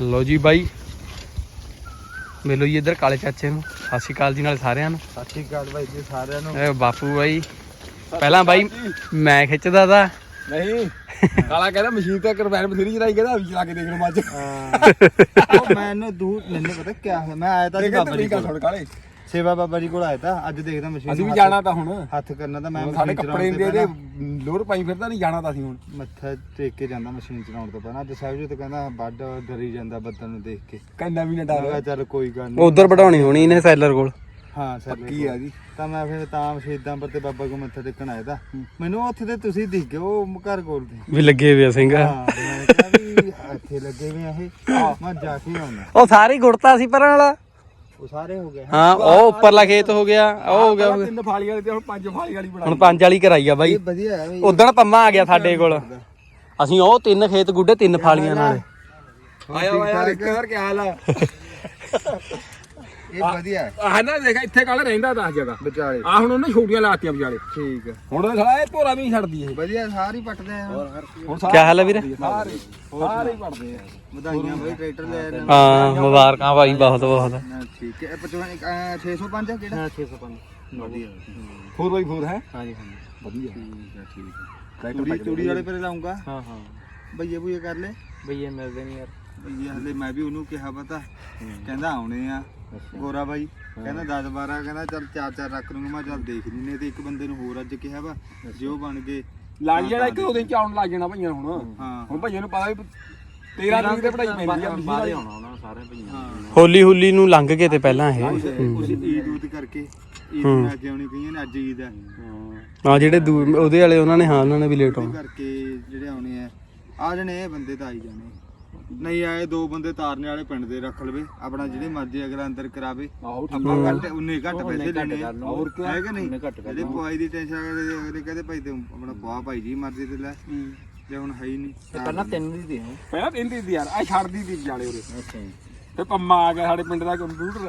ਲੋ ਜੀ ਬਾਈ। ਮਿਲੋ ਜੀ ਇੱਧਰ ਕਾਲੇ ਚਾਚੇ ਨੂੰ। ਸਤਿ ਸ਼੍ਰੀ ਅਕਾਲ ਜੀ ਨਾਲ ਸਾਰਿਆਂ ਨੂੰ। ਸਤਿ ਸ਼੍ਰੀ ਅਕਾਲ ਭਾਈ ਜੀ ਸਾਰਿਆਂ ਨੂੰ। ਇਹ ਬਾਪੂ ਬਾਈ। ਪਹਿਲਾਂ ਬਾਈ ਮੈਂ ਖਿੱਚਦਾ ਤਾ। ਨਹੀਂ। ਕਾਲਾ ਕਹਿੰਦਾ ਮਸ਼ੀਨ ਤੇ ਕਰਵੈਨ ਬਥੇਰੀ ਚਲਾਈ ਕਹਿੰਦਾ ਵੀ ਚਲਾ ਕੇ ਦੇਖ ਲਓ ਮੱਝ ਉਹ ਮੈਨੂੰ ਦੂਰ ਮੈਨੂੰ ਪਤਾ ਕੀ ਹੈ ਮੈਂ ਆਇਆ ਤਾਂ ਜੀ ਬਾਬਾ ਜੀ ਕਾਲੇ। ਸੇਵਾ ਬਾਬਾ ਜੀ ਕੋਲ ਆਇਆ ਤਾਂ ਅੱਜ ਦੇਖਦਾ ਮਸ਼ੀਨ ਅਸੀਂ ਵੀ ਹੱਥ- ਜਾਣਾ ਤਾਂ ਹੁਣ। ਹੱਥ ਕਰਨਾ ਤਾਂ ਮੈਂ ਸਾਡੇ ਮਸ਼ੀਨ ਕੱਪੜੇ ਚਲਾਉਣ ਦੇ ਤੋਂ ਦੇ ਪਹਿਲਾਂ। ਲੋਰ ਪਾਈ ਫਿਰਦਾ ਨਹੀਂ ਜਾਣਾ ਤਾਂ ਅਸੀਂ ਹੁਣ। ਮੱਥਾ ਟੇਕ ਕੇ ਜਾਂਦਾ ਮਸ਼ੀਨ ਚਲਾਉਣ ਤੋਂ ਪਹਿਲਾਂ। ਅੱਜ ਸਾਹਿਬ ਜੀ ਤਾਂ ਕਹਿੰਦਾ ਵੱਡ ਡਰੀ ਜਾਂਦਾ ਬੱਦਲ ਨੂੰ ਦੇਖ ਕੇ। ਕਹਿੰਦਾ ਵੀ ਨਾ ਮੈਂ ਕਿਹਾ ਡਰ ਚੱਲ ਕੋਈ ਗੱਲ ਨਹੀਂ ਉਧਰ ਵਢਾਉਣੀ ਹੋਣੀ ਇਹਨੇ ਸੈਲਰ ਕੋਲ। ਹਾਂ ਸਰ ਪੱਕੀ ਆ ਜੀ। ਤਾਂ ਮੈਂ ਫਿਰ ਤਾਂ ਸ਼ਹੀਦਾਂ ਪਰ ਤੇ ਬਾਬਾ ਕੋ ਮੱਥਾ ਟੇਕਣ ਆਇਆ ਤਾਂ। ਮੈਨੂੰ ਉੱਥੇ ਤੇ ਤੁਸੀਂ ਦਿਖ ਗਏ ਉਹ ਘਰ ਕੋਲ ਤੇ ਵੀ ਲੱਗੇ ਵੇ ਸਿੰਘ। ਹਾਂ ਮੈਂ ਕਿਹਾ ਵੀ ਇੱਥੇ ਲੱਗੇ ਹੋਏ ਆ ਇਹ। ਮੈਂ ਜਾ ਕੇ ਆਉਣਾ। ਉਹ ਸਾਰੇ ਗੁੜਤਾ ਸੀ ਪਰਾਂ ਵਾਲਾ। ਉਹ ਸਾਰੇ ਹੋ ਗਏ ਹਾਂ? ਉਹ ਉੱਪਰਲਾ ਖੇਤ ਹੋ ਗਿਆ ਉਹ ਹੋ ਗਿਆ ਤਿੰਨ ਫਾਲੀ ਵਾਲੀ ਤੇ ਹੁਣ ਪੰਜ ਫਾਲੀ ਵਾਲੀ ਬਣਾ ਹੁਣ ਪੰਜ ਵਾਲੀ ਕਰਾਈ ਆ ਬਾਈ। ਇਹ ਵਧੀਆ ਹੈ ਬਈ। ਉਦਣ ਪੰਮਾ ਆ ਗਿਆ ਸਾਡੇ ਕੋਲ। ਅਸੀਂ ਉਹ ਤਿੰਨ ਖੇਤ ਗੁੱਡੇ ਤਿੰਨ ਫਾਲੀਆਂ ਨਾਲ। ਆਇਆ ਯਾਰ ਇੱਕ ਵਾਰ ਕੀ ਹਾਲ ਆ। ਇਹ ਵਧੀਆ ਆਹ ਨਾ ਦੇਖ ਇੱਥੇ ਕਾਲਾ ਰਹਿੰਦਾ 10 ਜਗ੍ਹਾ। ਵਿਚਾਲੇ। ਆ ਹੁਣ ਉਹਨੇ ਛੋਟੀਆਂ ਲਾਤੀਆਂ ਵਿਚਾਲੇ। ਠੀਕ ਹੈ। ਹੁਣ ਉਹ ਸਾਲਾ ਇਹ ਭੋਰਾ ਵੀ ਨਹੀਂ ਛੱਡਦੀ ਇਹ। ਵਧੀਆ ਸਾਰੀ ਪੱਟਦੇ ਆ। ਹੁਣ ਕੀ ਹਾਲ ਹੈ ਵੀਰੇ? ਸਾਰੇ। ਸਾਰੇ ਹੀ ਪੜਦੇ ਆ। ਵਧਾਈਆਂ ਬਈ ਟਰੈਕਟਰ ਲੈ ਰਹੇ ਹਾਂ ਮੁਬਾਰਕਾਂ ਭਾਈ ਬਹੁਤ ਬਹੁਤ। ਨਾ ਠੀਕ ਹੈ। ਇਹ 55 ਅਹ 605 ਹੈ ਕਿਹੜਾ 605 ਵਧੀਆ। 4x4 ਹੈ। ਹਾਂਜੀ ਹਾਂਜੀ। ਵਧੀਆ। ਠੀਕ ਹੈ ਠੀਕ ਹੈ। ਟਰੈਕਟਰ ਤੂੜੀ ਤੂੜੀ ਵਾਲੇ ਪਰ ਲਾਉਂਗਾ? ਹਾਂ ਹਾਂ। ਭਈਏ ਭੂਏ ਕਰ ਲੈ? ਬਈਏ ਮਿਲਦੇ ਨਹੀਂ ਯਾਰ। ਭਈਏ ਹਲੇ ਮੈਂ ਵੀ ਉਹਨੂੰ ਕਿਹਾ ਪਤਾ। ਕਹਿੰਦਾ ਆਉਣੇ ਆ। ਗੋਰਾ ਬਾਈ ਕਹਿੰਦਾ 10 12 ਕਹਿੰਦਾ ਚੱਲ ਚਾਰ ਚਾਰ ਰੱਖ ਲੂੰਗਾ। ਮੈਂ ਚੱਲ ਦੇਖ ਲਈ ਨਹੀਂ ਤੇ ਇੱਕ ਬੰਦੇ ਨੂੰ ਹੋਰ ਅੱਜ ਕਿਹਾ ਵਾ ਜੇ ਉਹ ਬਣ ਗਏ ਲੱਗ ਜਾਣਾ ਇੱਕ ਦੋ। ਦਿਨ ਚ ਆਉਣ ਲੱਗ ਜਾਣਾ ਭਈਆਂ ਹੁਣ। ਹਾਂ। ਹੁਣ ਭਈਆਂ ਨੂੰ ਪਤਾ ਵੀ 13 ਤਰੀਕ ਤੇ ਪੜਾਈ ਪੈਂਦੀ ਆ ਬਈਆਂ ਹਾਂ ਹੋਲੀ ਹੁਲੀ ਨੂੰ ਲੰਘ ਕੇ ਤੇ ਪਹਿਲਾਂ ਇਹ। ਉਸ ਈਦ ਉਦ ਕਰਕੇ ਈਦ ਨੂੰ ਅੱਜ ਆਉਣੀ ਕਹੀਆਂ ਨੇ ਅੱਜ ਈਦ ਹੈ। ਹਾਂ ਜਿਹੜੇ ਦੂ- ਉਹਦੇ ਵਾਲੇ ਉਹਨਾਂ ਨੇ ਹਾਂ ਉਹਨਾਂ ਨੇ ਵੀ ਲੇਟ ਆਉਣਾ। ਕਰਕੇ ਜਿਹੜੇ ਆਉਣੇ ਆ ਆ ਜਣੇ ਇਹ ਬੰਦੇ ਤਾਂ ਆਈ ਜਾਣੇ ਨਹੀਂ ਆਏ ਦੋ ਬੰਦੇ ਤਾਰਨੇ ਵਾਲੇ ਪਿੰਡ ਦੇ ਰੱਖ ਲਵੇ। ਆਪਣਾ ਜਿਹੜੇ ਮਰਜ਼ੀ ਅਗਲਾ ਅੰਦਰ ਕਰਾਵੇ। ਆਹੋ ਠੀਕ ਆਪਾਂ ਘੱਟ ਉਨੇ ਘੱਟ ਪੈਸੇ ਲੈਣੇ ਆ। ਹੋਰ ਕੀ ਹੈ ਕਿ ਨਹੀਂ? ਉਹਨੇ ਘੱਟ ਜਿਹੜੇ ਪਵਾਈ ਦੀ ਟੈਨਸ਼ਨ ਅਗਲੇ ਅਗਲੇ ਕਹਿੰਦੇ ਭਾਈ ਤੂੰ ਆਪਣਾ ਪਵਾ ਭਾਈ ਜੀ ਮਰਜ਼ੀ ਤੇ ਲੈ। ਜੇ ਹੁਣ ਹੈ ਹੀ ਨਹੀਂ ਪਹਿਲਾਂ ਤਿੰਨ ਦੀ ਦੇ ਪਹਿਲਾਂ ਕਹਿੰਦੀ ਸੀ ਯਾਰ ਆ ਛੱਡਦੀ ਸੀ ਵਿਚਾਲੇ ਉਰੇ। ਅੱਛਾ ਜੀ। ਤੇ ਪੰਮਾ ਆ ਗਿਆ ਸਾਡੇ ਪਿੰਡ ਦਾ ਕੰਪਿਊਟਰ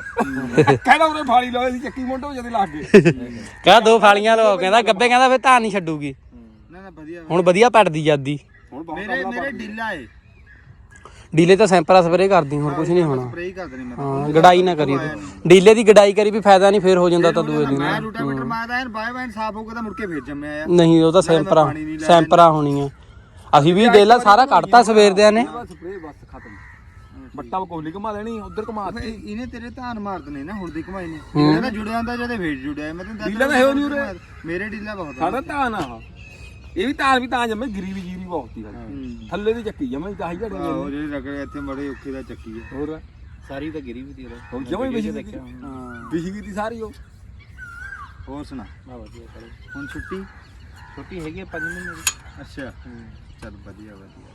ਕਹਿੰਦਾ ਉਰੇ ਫਾਲੀ ਲਾਓ ਇਹਦੀ ਚੱਕੀ ਮੋਟੋ ਜਦੇ ਲੱਗ ਗਏ। ਕਹਿੰਦਾ ਦੋ ਫਾਲੀਆਂ ਲੋ ਕਹਿੰਦਾ ਗੱਬੇ ਕਹਿੰਦਾ ਫੇ ਧਾਰ ਨਹੀਂ ਛੱਡੂਗੀ। ਨਾ ਨਾ ਵਧੀਆ ਹੁਣ ਵਧੀਆ। ਪੜਦੀ ਜਾਂਦੀ। ਹੁਣ ਬਹੁਤ ਮੇਰੇ ਮੇਰੇ ਢਿੱਲਾ ਏ। ਡੀਲੇ ਤਾਂ ਸੈਂਪਰਾ ਸਪਰੇ ਕਰਦੀ ਹੁਣ ਕੁਝ ਨਹੀਂ ਹੋਣਾ। ਸਪਰੇਅ ਕਰ ਦੇਣੀ ਮੈਂ ਹਾਂ ਗੜਾਈ ਨਾ ਕਰੀ ਤੂੰ। ਡੀਲੇ ਦੀ ਗੜਾਈ ਕਰੀ ਵੀ ਫਾਇਦਾ ਨਹੀਂ ਫੇਰ ਹੋ ਜਾਂਦਾ ਤਾਂ ਦੂਏ ਦਿਨ। ਮੈਂ ਰੂਟਾਵੀਟਰ ਮਾਰਦਾ ਐਨ ਬਾਏ ਬਾਏ ਸਾਫ਼ ਹੋ ਕੇ ਤਾਂ ਮੁੜ ਕੇ ਫੇਰ ਜੰਮਿਆ ਆ ਨਹੀਂ ਉਹ ਤਾਂ ਸੈਂਪਰਾ ਸੈਂਪਰਾ ਹੋਣੀ ਆ ਅਸੀਂ ਵੀ ਦੇਲਾ ਸਾਰਾ ਕੱਢਤਾ ਸਵੇਰ ਦਿਆਂ ਨੇ। ਸਪਰੇ ਬਸ ਖਤਮ। ਬੱਟਾ ਕੋਹਲੀ ਘੁਮਾ ਲੈਣੀ ਉਧਰ ਘੁਮਾ ਇਹ- ਇਹਨੇ ਤੇਰੇ ਧਾਨ ਮਾਰ ਦਨੇ ਨਾ ਹੁਣ ਦੀ ਕਮਾਈ ਨੇ। ਇਹਨੇ ਤਾਂ ਜੁੜਿਆ ਹੁੰਦਾ ਜਦੇ ਫੇਰ ਜੁੜਿਆ। ਮੈਂ ਤੈਨੂੰ ਤਾਂ ਹੈ ਉਹ ਨੀ ਉਰੇ। ਮੇਰੇ ਢਿੱਲਾ ਬਹੁਤ ਆ ਸਾਡਾ ਤਾਂ ਨਾ ਇਹ ਵੀ ਤਾਂ ਵੀ ਤਾਂ ਜੰਮੇ ਗਰੀ ਵੀ ਜੀਰੀ ਬਹੁਤ ਹੀ। ਹੂੰ। ਥੱਲੇ ਦੀ ਚੱਕੀ ਜਮੇ ਚਾਹੀ ਝੜੇ ਆਹੋ ਜਿਹੜੇ ਰਗੜੇ ਇੱਥੇ ਮੜੇ ਔਖੇ ਦਾ ਚੱਕੀ ਆ। ਹੋਰ? ਸਾਰੀ ਤਾਂ ਗਿਰੀ ਵੀ ਦੀ ਹੁਣ ਜਮੇ ਵਿਛੀ ਦੇਖਿਆ ਹਾਂ। ਗਈ ਤੀ ਸਾਰੀ ਉਹ। ਹੋਰ ਸੁਣਾ? ਬਾ ਵਧੀਆ ਚਲੋ ਹੁਣ ਛੁੱਟੀ? ਛੁੱਟੀ ਹੈਗੀ ਆ 5 ਮਹੀਨੇ ਦੀ। ਅੱਛਾ। ਚੱਲ ਵਧੀਆ ਵਧੀਆ।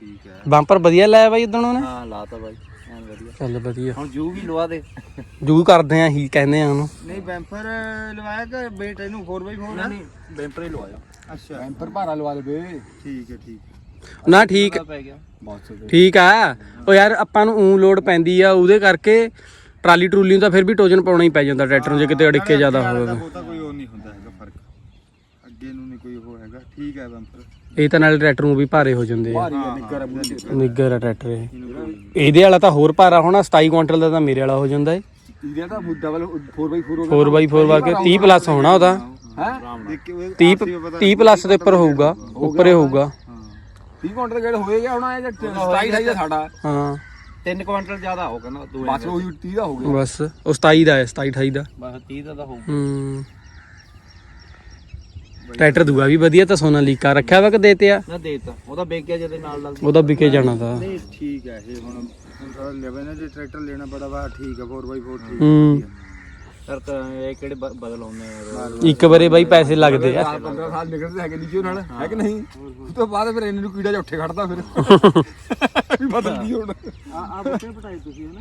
ਠੀਕ ਹੈ। ਬੰਪਰ ਵਧੀਆ ਲਾਇਆ ਬਾਈ ਉਦੋਂ ਉਹਨੇ? ਹਾਂ ਲਾਤਾ ਬਾਈ। ਐਨ ਵਧੀਆ। ਚੱਲ ਵਧੀਆ। ਹੁਣ ਜੂ ਵੀ ਲਵਾ ਦੇ। ਜੂ ਕਰਦੇ ਆ ਹੀ ਕਹਿੰਦੇ ਆ ਉਹਨੂੰ। ਨਹੀਂ ਬੈਂਪਰ ਲਵਾਇਆ ਕਿ ਬੇਟੇ ਨੂੰ? 4x4 ਆ? ਨਹੀਂ ਬੈਂਪਰ ਹੀ ਲਵਾਇਆ। ਅੱਛਾ। ਐਂਪਰ ਭਾਰਾ ਲਵਾ ਲਵੇ। ਠੀਕ ਹੈ ਠੀਕ ਹੈ। ਨਾ ਠੀਕ ਪੈ ਗਿਆ। ਬਹੁਤ ਸੋਹਣੇ ਠੀਕ ਆ। ਉਹ ਯਾਰ ਆਪਾਂ ਨੂੰ ਊ ਲੋਡ ਪੈਂਦੀ ਆ ਉਹਦੇ ਕਰਕੇ ਟਰਾਲੀ ਟਰੂਲੀ ਨੂੰ ਤਾਂ ਫਿਰ ਵੀ ਟੋਜਨ ਪਾਉਣਾ ਹੀ ਪੈ ਜਾਂਦਾ ਟਰੈਕਟਰ ਨੂੰ ਜੇ ਕਿਤੇ ਅੜਿੱਕੇ ਜ਼ਿਆਦਾ ਹੋਵੇ ਦਾ ਬਹੁਤਾ ਕੋਈ ਉਹ ਨਹੀਂ ਹੁੰਦਾ ਹੈਗਾ ਫ਼ਰਕ। ਅੱਗੇ ਨੂੰ ਨਹੀਂ ਕੋਈ ਉਹ ਹੈਗਾ। ਠੀਕ ਹੈ ਬੈਂਪਰ। ਇਹ ਤਾਂ ਨਾਲ ਟਰੈਕਟਰ ਨੂੰ ਵੀ ਭਾਰੇ ਹੋ ਜਾਂਦੇ ਆ। ਭਾਰੀ ਨਿੱਗਰ ਆ ਮੂੰਹ ਤੇ ਨਿੱਗਰ ਆ। ਟਰੈਕਟਰ ਇਹ। ਇਹਦੇ ਵਾਲਾ ਤਾਂ ਹੋਰ ਭਾਰਾ ਹੋਣਾ 27 ਕੁਇੰਟਲ ਦਾ ਤਾਂ ਮੇਰੇ ਵਾਲਾ ਹੋ ਜਾਂਦਾ ਏ। ਇਹਦੇ ਤਾਂ ਡਬਲ 4x4 ਹੋ 4x4 ਵਾ ਕੇ 30 ਪਲੱਸ ਹੋਣਾ ਉਹਦਾ। ਹੈ? ਦੇਖ ਕੇ ਉਹ 30 RC ਪਤਾ 30 ਪਲੱਸ ਦੇ ਉੱਪਰ ਹੋਊਗਾ ਉੱਪਰੇ ਹੋਊਗਾ। ਹਾਂ। 30 ਕੁਇੰਟਲ ਗੇੜ ਹੋਏ ਗਿਆ ਹੁਣ ਇਹ ਜਿਹੜਾ 27 28 ਦਾ ਸਾਡਾ। ਹਾਂ। 3 ਕੁਇੰਟਲ ਜ਼ਿਆਦਾ ਹੋ ਕਹਿੰਦਾ ਦੂਏ ਬਸ ਉਹੀ 30 ਦਾ ਹੋ ਗਿਆ। ਬਸ ਉਹ 27 ਦਾ ਹੈ 27 28 ਦਾ। ਬਸ 30 ਦਾ ਤਾਂ ਹੋਊ ਹੂੰ। ਟਰੈਕਟਰ ਦੂਆ ਵੀ ਵਧੀਆ ਤਾਂ ਸੋਨਾ ਲੀਕਾ ਰੱਖਿਆ ਵਾ ਕਿ ਦੇਤੇ ਆ? ਨਾ ਦੇਤਾ ਉਹਦਾ ਵੇਚ ਗਿਆ ਜਦੇ ਨਾਲ ਨਾਲ ਉਹਦਾ ਵਿਕੇ ਜਾਣਾ ਤਾਂ। ਨਹੀਂ ਠੀਕ ਹੈ ਇਹ ਹੁਣ ਹੁਣ ਥੋੜਾ ਲੈਵੇ ਨਾ ਜੇ ਟਰੈਕਟਰ ਲੈਣਾ ਬੜਾ ਵਾ ਠੀਕ ਹੈ 4x4 ਠੀਕ ਹੂੰ। ਸਰ ਤਾਂ ਇਹ ਕਿਹੜੇ ਬ- ਬਦਲ ਹੁੰਦੇ ਆ ਇੱਕ ਵਾਰੇ ਬਾਈ ਪੈਸੇ ਲੱਗਦੇ ਆ। 15 ਸਾਲ ਨਿਕਲਦੇ ਹੈਗੇ ਨੀਚੇ ਨਾਲ ਹੈ ਕਿ ਨਹੀਂ? ਉਸ ਤੋਂ ਬਾਅਦ ਫਿਰ ਇਹਨੂੰ ਕੀੜਾ ਜਿਹਾ ਉੱਠੇ ਖੜਦਾ ਫਿਰ। ਵੀ ਬਦਲਦੀ ਹੁਣ। ਆ ਆ ਬੁੱਟੇ ਪਟਾਈ ਤੁਸੀਂ ਹਨਾ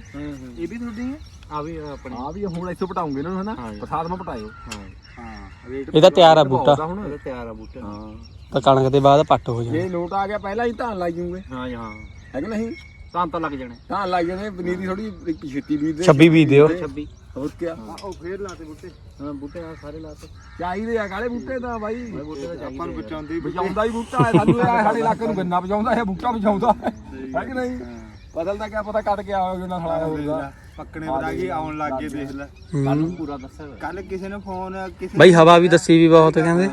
ਇਹ ਵੀ ਤੁਹਾਡੀ ਹੈ? ਆ ਵੀ ਆਪਣੀ। ਆ ਵੀ ਹੁਣ ਇੱਥੋਂ ਪਟਾਉਂਗੇ ਇਹਨਾਂ ਨੂੰ ਹਨਾ। ਪ੍ਰਸਾਦ ਮੈਂ ਪਟਾਇਓ। ਹਾਂ ਹਾਂ ਰੇਟ ਇਹਦਾ ਤਿਆਰ ਆ ਬੂਟਾ। ਹੁਣ। ਇਹਦਾ ਤਿਆਰ ਆ ਬੂਟਾ। ਹਾਂ। ਤਾਂ ਕਣਕ ਦੇ ਬਾਅਦ ਪੱਟ ਹੋ ਜਾਣਾ। ਜੇ ਲੋਟ ਆ ਗਿਆ ਪਹਿਲਾਂ ਹੀ ਧਾਨ ਲਾਈ ਜੂਗੇ ਹਾਂ ਜੀ, ਹਾਂ। ਹੈ ਕਿ ਨਹੀਂ? ਤਾਂ ਤਾਂ ਲੱਗ ਜਾਣੇ। ਧਾਨ ਲਾਈ ਜਾਣੇ ਪਨੀਰੀ ਥੋੜੀ ਛੇਤੀ ਬੀਜ ਦੇ 26 ਵੀ ਦਿਓ। 26 ਹੋਰ ਕੀ ਉਹ ਫੇਰ ਲਾਤੇ ਬੁੱਟੇ। ਹਾਂ ਬੂਟੇ ਆ ਸਾਰੇ ਲਾਤੇ। ਚਾਹੀਦੇ ਆ ਕਾਲੇ ਬੂਟੇ ਤਾਂ ਬਾਈ। ਬੂਟੇ ਤਾਂ ਆਪਾਂ ਨੂੰ ਬਚਾਉਂਦੇ ਹੀ ਬੁੱਟੇ। ਬਚਾਉਂਦਾ ਹੀ ਬੂਟਾ ਹੈ ਸਾਨੂੰ ਇਹ ਸਾਡੇ ਇਲਾਕੇ ਨੂੰ ਗੰਨਾ ਬਚਾਉਂਦਾ ਹੈ ਬੂਟਾ ਬਚਾਉਂਦਾ ਹੈ। ਹੈ ਕਿ ਨਹੀਂ? ਬਦਲ ਦਾ ਕਿਆ ਪਤਾ ਕੱਟ ਕੇ ਆਓਗੇ ਨਾ ਖੜਾ ਹੋਊਗਾ। ਪੱਕਣੇ ਬਤਾ ਕੇ ਆਉਣ ਲੱਗ ਗਏ ਦੇਖ ਲੈ। ਕੱਲ ਨੂੰ ਪੂਰਾ ਦੱਸਿਆ ਹੋਇਆ। ਕੱਲ ਕਿਸੇ ਨੇ ਫੋਨ ਕਿਸੇ ਬਾਈ ਹਵਾ ਵੀ ਦੱਸੀ ਵੀ ਬਹੁਤ ਕਹਿੰਦੇ।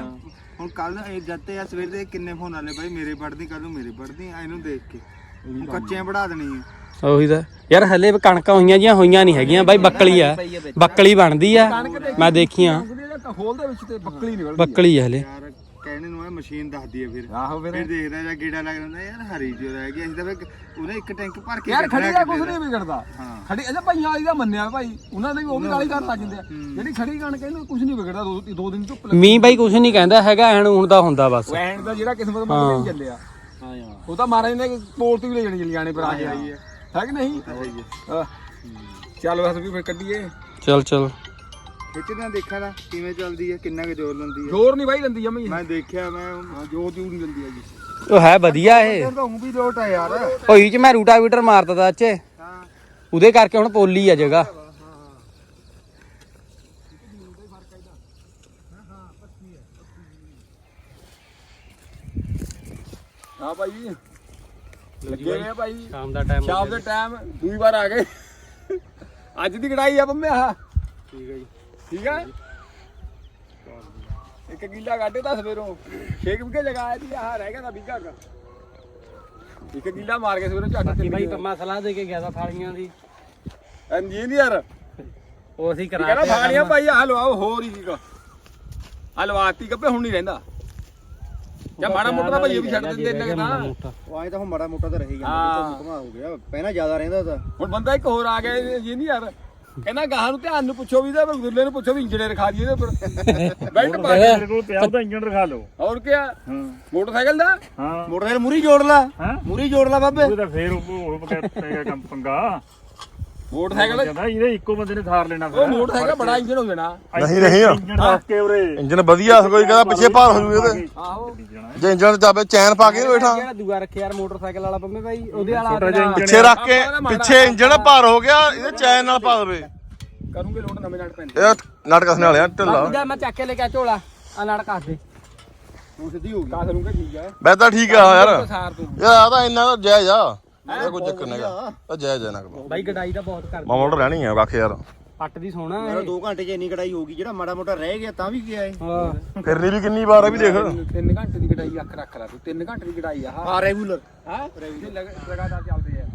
ਹੁਣ ਕੱਲ ਇਹ ਜੱਤੇ ਆ ਸਵੇਰ ਦੇ ਕਿੰਨੇ ਫੋਨ ਆਲੇ ਬਾਈ ਮੇਰੇ ਪੜਦੀ ਕੱਲ ਨੂੰ ਮੇਰੇ ਪੜਦੀ ਆ ਇਹਨੂੰ ਦੇਖ ਕੇ। ਕੱਚਿਆਂ ਪੜਾ ਦੇਣੀ ਆ ਉਹੀ ਤਾਂ। ਯਾਰ ਹਲੇ ਵੀ ਕਣਕਾਂ ਹੋਈਆਂ ਜੀਆਂ ਹੋਈਆਂ ਨਹੀਂ ਹੈਗੀਆਂ। ਬਾਈ ਬੱਕਲੀ ਆ। ਬੱਕਲੀ ਬਣਦੀ ਆ। ਮੈਂ ਦੇਖੀਆਂ ਖੋਲ ਦੇ ਵਿੱਚ ਤੇ ਬੱਕਲੀ ਨਿਕਲਦੀ ਬੱਕਲੀ ਆ ਹਲੇ। ਯਾਰ ਕਹਿਣੇ ਨੂੰ ਇਹ ਮਸ਼ੀਨ ਦੱਸਦੀ ਆ ਫਿਰ। ਆਹੋ ਫਿਰ। ਦੇਖਦਾ ਜਾਂ ਗੇੜਾ ਲੱਗ ਜਾਂਦਾ ਯਾਰ ਹਰੀ ਜੋ ਰਹਿ ਗਿਆ ਅਸੀਂ ਤਾਂ ਫਿਰ ਉਹਨੇ ਇੱਕ ਟੈਂਕ ਭਰ ਕੇ ਯਾਰ ਖੜੀ ਦਾ ਕੁਝ ਨਹੀਂ ਵਿਗੜਦਾ। ਹਾਂ। ਖੜੀ ਅਜਾ ਭਾਈਆਂ ਵਾਲੀ ਦਾ ਮੰਨਿਆ ਭਾਈ। ਉਹਨਾਂ ਦੇ ਵੀ ਉਹ ਵੀ ਗਾਲੀ ਕਰਨ ਲੱਗ ਜਾਂਦੇ ਆ। ਜਿਹੜੀ ਖੜੀ ਕਣਕ ਇਹਨੂੰ ਕੁਝ ਨਹੀਂ ਵਿਗੜਦਾ। ਦੋ ਦੋ ਦਿਨ ਧੁੱਪ ਲੱਗੀ। ਮੀਂਹ ਬਾਈ ਕੁਝ ਨਹੀਂ ਕਹਿੰਦਾ ਹੈਗਾ ਐਨ ਹੁਣ ਦਾ ਹੁੰਦਾ ਬਸ। ਐਂਡ ਦਾ ਜਿਹੜਾ ਕਿਸਮਤ ਮੰਨ ਕੇ ਚੱਲਿਆ। ਹਾਂ ਯਾਰ। ਉਹ ਤਾਂ ਮਹਾਰਾਜ ਨੇ ਪੋਲ ਤੇ ਵੀ ਲੈ ਜਾਣੀ ਜਲਿਆਣੇ ਪਰ ਆ ਗਿਆ ਹੈ। ਕਿ ਨਹੀਂ ਆਹ। ਚੱਲ ਬਸ ਵੀ ਫਿਰ ਕੱਢੀਏ ਚਲ ਚਲ ਖਿੱਚਦਾ ਦੇਖਾ ਨਾ ਕਿਵੇਂ ਚੱਲਦੀ ਹੈ ਕਿੰਨਾ ਕੁ ਜ਼ੋਰ ਲੰਦੀ ਹੈ। ਜ਼ੋਰ ਨਹੀਂ ਬਾਈ ਲੰਦੀ ਜਮੀ ਮੈਂ ਦੇਖਿਆ ਮੈਂ ਜੋਰ ਜੂਰ ਨਹੀਂ ਲੰਦੀ ਹੈਗੀ ਉਹ ਹੈ ਵਧੀਆ ਇਹ। ਤਾਂ ਉਹ ਵੀ ਲੋਟ ਆ ਯਾਰ। ਹੋਈ ਚ ਮੈਂ ਰੂਟਾਵੀਟਰ ਮਾਰਤਾ ਤਾ ਅੱਛੇ ਹਾਂ। ਉਹਦੇ ਕਰਕੇ ਹੁਣ ਪੋਲੀ ਆ ਜਗ੍ਹਾ ਹਾਂ ਭਾਈ ਲੱਗੇ ਆ ਭਾਈ। ਸ਼ਾਮ ਦਾ ਟਾਈਮ ਸ਼ਾਮ ਦੇ ਟਾਈਮ ਦੂਈ ਵਾਰ ਆ ਗਏ। ਅੱਜ ਦੀ ਕਢਾਈ ਆ ਬੰਮੇ ਆ ਠੀਕ ਹੈ ਜੀ। ਠੀਕ ਆ? ਇੱਕ ਕਿੱਲਾ ਕੱਢੇ ਤਾਂ ਸਵੇਰੋਂ। 6 ਵਿਗੇ ਲਗਾਇਆ ਸੀ ਆਹ ਰਹਿ ਗਿਆ ਤਾਂ ਵਿਗਾ ਕਾ ਇੱਕ ਕਿੱਲਾ ਮਾਰ ਕੇ ਸਵੇਰੋਂ ਝੱਟ ਬਾਕੀ ਬਾਈ ਪੰਮਾ ਸਲਾਹ ਦੇ ਕੇ ਗਿਆ ਤਾਂ ਫਾਲੀਆਂ ਦੀ। ਇੰਜੀਨੀਅਰ। ਉਹ ਅਸੀਂ ਕਰਾ ਕਹਿੰਦਾ ਫਾੜੀਆਂ ਭਾਈ ਆਹ ਲਵਾਓ ਹੋਰ ਹੀ ਸੀਗਾ। ਆ ਲਵਾਤੀ ਕੱਪੇ ਹੁਣ ਨਹੀਂ ਰਹਿੰਦਾ। ਜਾਂ ਮਾੜਾ ਮੋਟਾ ਤਾਂ ਭਾਈ ਇਹ ਵੀ ਛੱਡ ਦਿੰਦੇ ਇੰਨਾ ਨਾ ਉਹ ਆਏ ਤਾਂ ਹੁਣ ਮਾੜਾ ਮੋਟਾ ਤਾਂ ਰਹੀ ਹਾਂ। ਘਮਾ ਹੋ ਗਿਆ ਪਹਿਲਾਂ ਜ਼ਿਆਦਾ ਰਹਿੰਦਾ ਤਾਂ। ਹੁਣ ਬੰਦਾ ਇੱਕ ਹੋਰ ਆ ਗਿਆ ਇੰਜੀਨੀਅਰ ਕਹਿੰਦਾ ਗਾਹਾਂ ਨੂੰ ਧਿਆਨ ਨੂੰ ਪੁੱਛੋ ਵੀ ਤੇ ਗੁਰਲੇ ਨੂੰ ਪੁੱਛੋ ਵੀ ਇੰਜੀਨੀਅਰ ਖਾ ਦਈਏ ਇਹਦੇ ਉੱਪਰ। ਬੈਲਟ ਪਾ ਕੇ। ਮੇਰੇ ਕੋਲ ਪਿਆ ਉਹਦਾ ਇੰਜਨ ਰਖਾ ਲਓ। ਹੋਰ ਕੀ ਮੋਟਰਸਾਈਕਲ ਦਾ? ਹਾਂ। ਮੋਟਰਸਾਈਕਲ ਮੂਰੀ ਜੋੜ ਲਾ। ਹਾਂ? ਮੂਰੀ ਜੋੜ ਲਾ ਬਾਬੇ। ਉਹ ਤਾਂ ਫੇਰ ਉਹ ਉਹ ਪੈ ਕੰਮ ਪੰਗਾ। ਮੋਟਰਸਾਈਕਲ ਕਹਿੰਦਾ ਇਹਦੇ ਇੱਕੋ ਬੰਦੇ ਨੇ ਥਾਰ ਲੈਣਾ ਉਹ ਮੋਟਰਸਾਈਕਲ ਬੜਾ ਇੰਜਨ ਹੋ ਜਾਣਾ ਨਹੀਂ ਨਹੀਂ। ਇੰਜਨ ਰੱਖ ਕੇ ਉਰੇ। ਇੰਜਨ ਵਧੀਆ ਕੋਈ ਕਹਿੰਦਾ ਪਿੱਛੇ ਭਾਰ ਹੋ ਜੂ ਇਹਦੇ ਆਹੋ। ਜੇ ਇੰਜਨ ਤੇ ਚਾਬੇ ਚੈਨ ਪਾ ਕੇ ਬੈਠਾ। ਜਿਹੜਾ ਦੂਆ ਰੱਖਿਆ ਯਾਰ ਮੋਟਰਸਾਈਕਲ ਵਾਲਾ ਪੰਮੇ ਬਾਈ ਉਹਦੇ ਵਾਲਾ ਪਿੱਛੇ ਰੱਖ ਕੇ ਪਿੱਛੇ ਇੰਜਨ ਭਾਰ ਹੋ ਗਿਆ ਇਹਦੇ ਚੈਨ ਨਾਲ ਪਾ ਦੇਵੇ। ਕਰੂੰਗੇ ਲੋਡ ਨਵੇਂ ਨਟ ਪੈਂਦੇ। ਇਹ ਨਾਟਕ ਕਸਨੇ ਵਾਲਿਆ ਢਿੱਲਾ। ਮੈਂ ਚੱਕ ਕੇ ਲੈ ਕੇ ਝੋਲਾ ਆ ਲੜ ਕੱਸ ਦੇ। ਹੁਣ ਸਿੱਧੀ ਹੋ ਗਈ। ਕਾ ਕਰੂੰਗੇ ਠੀਕ ਆ। ਮੈਂ ਤਾਂ ਠੀਕ ਆ ਯਾਰ। ਤੂੰ। ਯਾਰ ਆ ਤਾਂ ਇੰਨਾ ਤਾਂ ਜਾਇਜ਼ ਆ। ਇਹ ਕੋਈ ਚੱਕਰ ਨਹੀਂਗਾ ਤਾਂ ਜਾਇਜ਼ ਹੈ ਬਾਈ ਗਡਾਈ ਤਾਂ ਬਹੁਤ ਕਰ ਮਾਮਾ ਰਹਿਣੀ ਆ ਕੱਖ ਯਾਰ। ਪੱਟ ਦੀ ਸੋਹਣਾ ਮੇਰਾ ਇਹ। 2 ਘੰਟੇ 'ਚ ਇੰਨੀ ਕੜਾਈ ਹੋ ਗਈ ਜਿਹੜਾ ਮਾੜਾ ਮੋਟਾ ਰਹਿ ਗਿਆ ਤਾਂ ਵੀ ਗਿਆ ਏ ਹਾਂ। ਫਿਰਨੀ ਵੀ ਕਿੰਨੀ ਵਾਰ ਆ ਵੀ ਦੇਖ। 3 ਘੰਟੇ ਦੀ ਗਡਾਈ ਅੱਖ ਰੱਖ ਲੈ ਤੂੰ 3 ਘੰਟੇ ਦੀ ਗਡਾਈ ਆ। ਹਾਂ? ਰੈਗੂਲਰ ਹਾਂ ਲਗਾਤਾਰ ਚੱਲਦੇ ਆ।